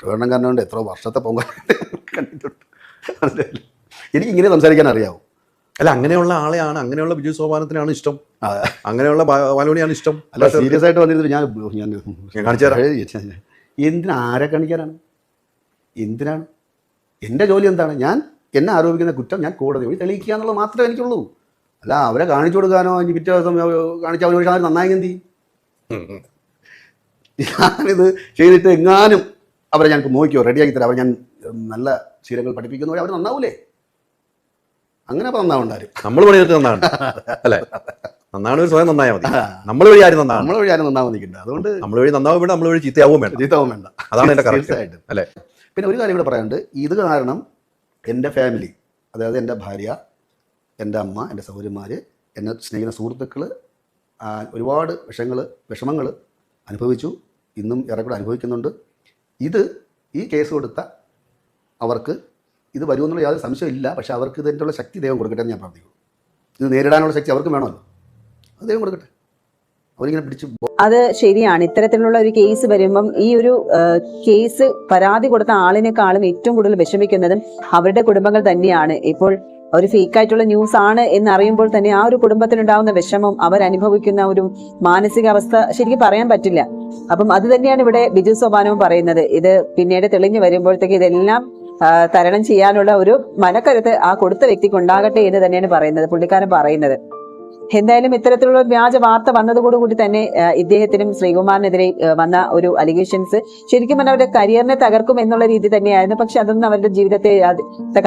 ട്രിവേണ്ണം കാരണം എത്ര വർഷത്തെ പൊങ്കാല കണ്ടിട്ടുണ്ട്? എനിക്ക് ഇങ്ങനെ സംസാരിക്കാൻ അറിയാവും. അല്ല അങ്ങനെയുള്ള ആളെയാണ് അങ്ങനെയുള്ള ബിജു സോപാനത്തിനാണ് ഇഷ്ടം. അങ്ങനെയുള്ള വാലോണിയാണ് ഇഷ്ടം. അല്ല സീരിയസ് ആയിട്ട് വന്നിരുന്നു ഞാൻ ഞാൻ കാണിച്ചു തരാം. എന്തിനാ ആരെ കാണിക്കാനാണ്? എന്തിനാണ്? എന്റെ ജോലി എന്താണ്? ഞാൻ എന്നെ ആരോപിക്കുന്ന കുറ്റം ഞാൻ കോടതി വഴി തെളിയിക്കുക എന്നുള്ളത് മാത്രമേ എനിക്കുള്ളൂ. അല്ല അവരെ കാണിച്ചു കൊടുക്കാനോ ഇനി പിറ്റേ ദിവസം കാണിച്ചാൽ അവർ ഒരു ശതമാനം നന്നായെങ്കിൽ എന്ത് ഞാനിത് ചെയ്തിട്ട് എങ്ങാനും അവരെ ഞങ്ങൾക്ക് നോക്കിയോ റെഡിയാക്കി തരാം. അവർ ഞാൻ നല്ല ശീലങ്ങൾ പഠിപ്പിക്കുന്നവരെ അവർ നന്നാവൂലേ? അങ്ങനെ അപ്പം നന്നാവുണ്ടാരും. നമ്മൾ പണിയെടുത്ത് നന്നാണ് അല്ലേ? നന്നാണ് സ്വയം നന്നായാൽ മതി. നമ്മൾ വഴി ആരും നന്നാണ് നമ്മൾ വഴി ആരും നന്നാവാൻ നിൽക്കണ്ട. അതുകൊണ്ട് നമ്മൾ വഴി നന്നാവും വേണ്ട നമ്മൾ വഴി ചീത്തയാവും വേണ്ട. ചീത്തയാവും വേണ്ട. അതാണ് എന്റെ കറക്റ്റ്. ആയിട്ട് അല്ലേ? പിന്നെ ഒരു കാര്യം കൂടെ പറയാനുണ്ട്. ഇത് കാരണം എന്റെ ഫാമിലി അതായത് എന്റെ ഭാര്യ എന്റെ അമ്മ എന്റെ സഹോദരിമാർ എന്നെ സ്നേഹിക്കുന്ന സുഹൃത്തുക്കൾ ഒരുപാട് വിഷങ്ങൾ വിഷമങ്ങൾ അനുഭവിച്ചു. ഇന്നും ഏറെക്കൂടെ അനുഭവിക്കുന്നുണ്ട്. ഇത് ഈ കേസ് കൊടുത്ത അവർക്ക് ഇത് വരുമെന്നുള്ള യാതൊരു സംശയമില്ല പക്ഷേ അവർക്ക് ഇതിന്റെ ശക്തി ദൈവം കൊടുക്കട്ടെ എന്ന് ഞാൻ പ്രാർത്ഥിക്കുന്നു. ഇത് നേരിടാനുള്ള ശക്തി അവർക്ക് വേണമല്ലോ. അത് ദൈവം കൊടുക്കട്ടെ. അത് ശരിയാണ്. ഇത്തരത്തിലുള്ള ഒരു കേസ് വരുമ്പം ഈ ഒരു കേസ് പരാതി കൊടുത്ത ആളിനേക്കാളും ഏറ്റവും കൂടുതൽ വിഷമിക്കുന്നതും അവരുടെ കുടുംബങ്ങൾ തന്നെയാണ്. ഇപ്പോൾ ഒരു ഫേക്കായിട്ടുള്ള ന്യൂസ് ആണ് എന്ന് അറിയുമ്പോൾ തന്നെ ആ ഒരു കുടുംബത്തിനുണ്ടാവുന്ന വിഷമം അനുഭവിക്കുന്ന ഒരു മാനസികാവസ്ഥ ശരിക്കും പറയാൻ പറ്റില്ല. അപ്പം അത് തന്നെയാണ് ഇവിടെ ബിജു സോപാനവും പറയുന്നത്. ഇത് പിന്നീട് തെളിഞ്ഞു വരുമ്പോഴത്തേക്ക് ഇതെല്ലാം തരണം ചെയ്യാനുള്ള ഒരു മനക്കരുത്ത് ആ കൊടുത്ത വ്യക്തിക്ക് ഉണ്ടാകട്ടെ എന്ന് തന്നെയാണ് പറയുന്നത് പുള്ളിക്കാരൻ പറയുന്നത്. എന്തായാലും ഇത്തരത്തിലുള്ള വ്യാജ വാർത്ത വന്നതോടുകൂടി തന്നെ ഇദ്ദേഹത്തിനും ശ്രീകുമാറിനെതിരെ വന്ന ഒരു അലിഗേഷൻസ് ശരിക്കും പറഞ്ഞാൽ അവരുടെ കരിയറിനെ തകർക്കും എന്നുള്ള രീതി തന്നെയായിരുന്നു. പക്ഷെ അതൊന്നും അവരുടെ ജീവിതത്തെ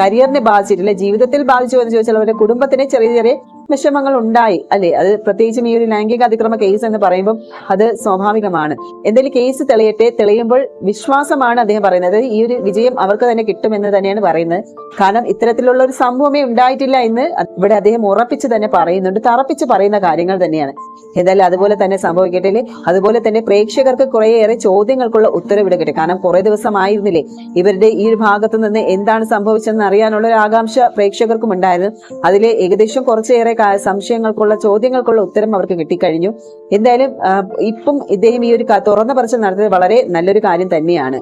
കരിയറിനെ ബാധിച്ചിട്ടില്ല. ജീവിതത്തിൽ ബാധിച്ചു എന്ന് ചോദിച്ചാൽ അവരുടെ കുടുംബത്തിനെ ചെറിയ ചെറിയ വിഷമങ്ങൾ ഉണ്ടായി അല്ലെ? അത് പ്രത്യേകിച്ചും ഈ ഒരു ലൈംഗിക അതിക്രമ കേസ് എന്ന് പറയുമ്പോൾ അത് സ്വാഭാവികമാണ്. എന്തായാലും കേസ് തെളിയട്ടെ തെളിയുമ്പോൾ വിശ്വാസമാണ് അദ്ദേഹം പറയുന്നത്. ഈ ഒരു വിജയം അവർക്ക് തന്നെ കിട്ടുമെന്ന് തന്നെയാണ് പറയുന്നത്. കാരണം ഇത്തരത്തിലുള്ള ഒരു സംഭവമേ ഉണ്ടായിട്ടില്ല എന്ന് ഇവിടെ അദ്ദേഹം ഉറപ്പിച്ച് തന്നെ പറയുന്നുണ്ട് തറപ്പിച്ച് പറയുന്ന കാര്യങ്ങൾ തന്നെയാണ്. എന്തായാലും അതുപോലെ തന്നെ സംഭവിക്കട്ടെ? അതുപോലെ തന്നെ പ്രേക്ഷകർക്ക് കുറേയേറെ ചോദ്യങ്ങൾക്കുള്ള ഉത്തരവിടട്ടെ കാരണം കുറെ ദിവസമായിരുന്നില്ലേ? ഇവരുടെ ഈ ഒരു ഭാഗത്ത് നിന്ന് എന്താണ് സംഭവിച്ചതെന്ന് അറിയാനുള്ള ഒരു ആകാംക്ഷ പ്രേക്ഷകർക്കും ഉണ്ടായിരുന്നു. അതിലെ ഏകദേശം കുറച്ചേറെ സംശയങ്ങൾക്കുള്ള ചോദ്യങ്ങൾക്കുള്ള ഉത്തരം അവർക്ക് കിട്ടിക്കഴിഞ്ഞു. എന്തായാലും ഇപ്പം ഇദ്ദേഹം ഈ ഒരു തുറന്ന പറച്ചിൽ നടത്തിയത് വളരെ നല്ലൊരു കാര്യം തന്നെയാണ്.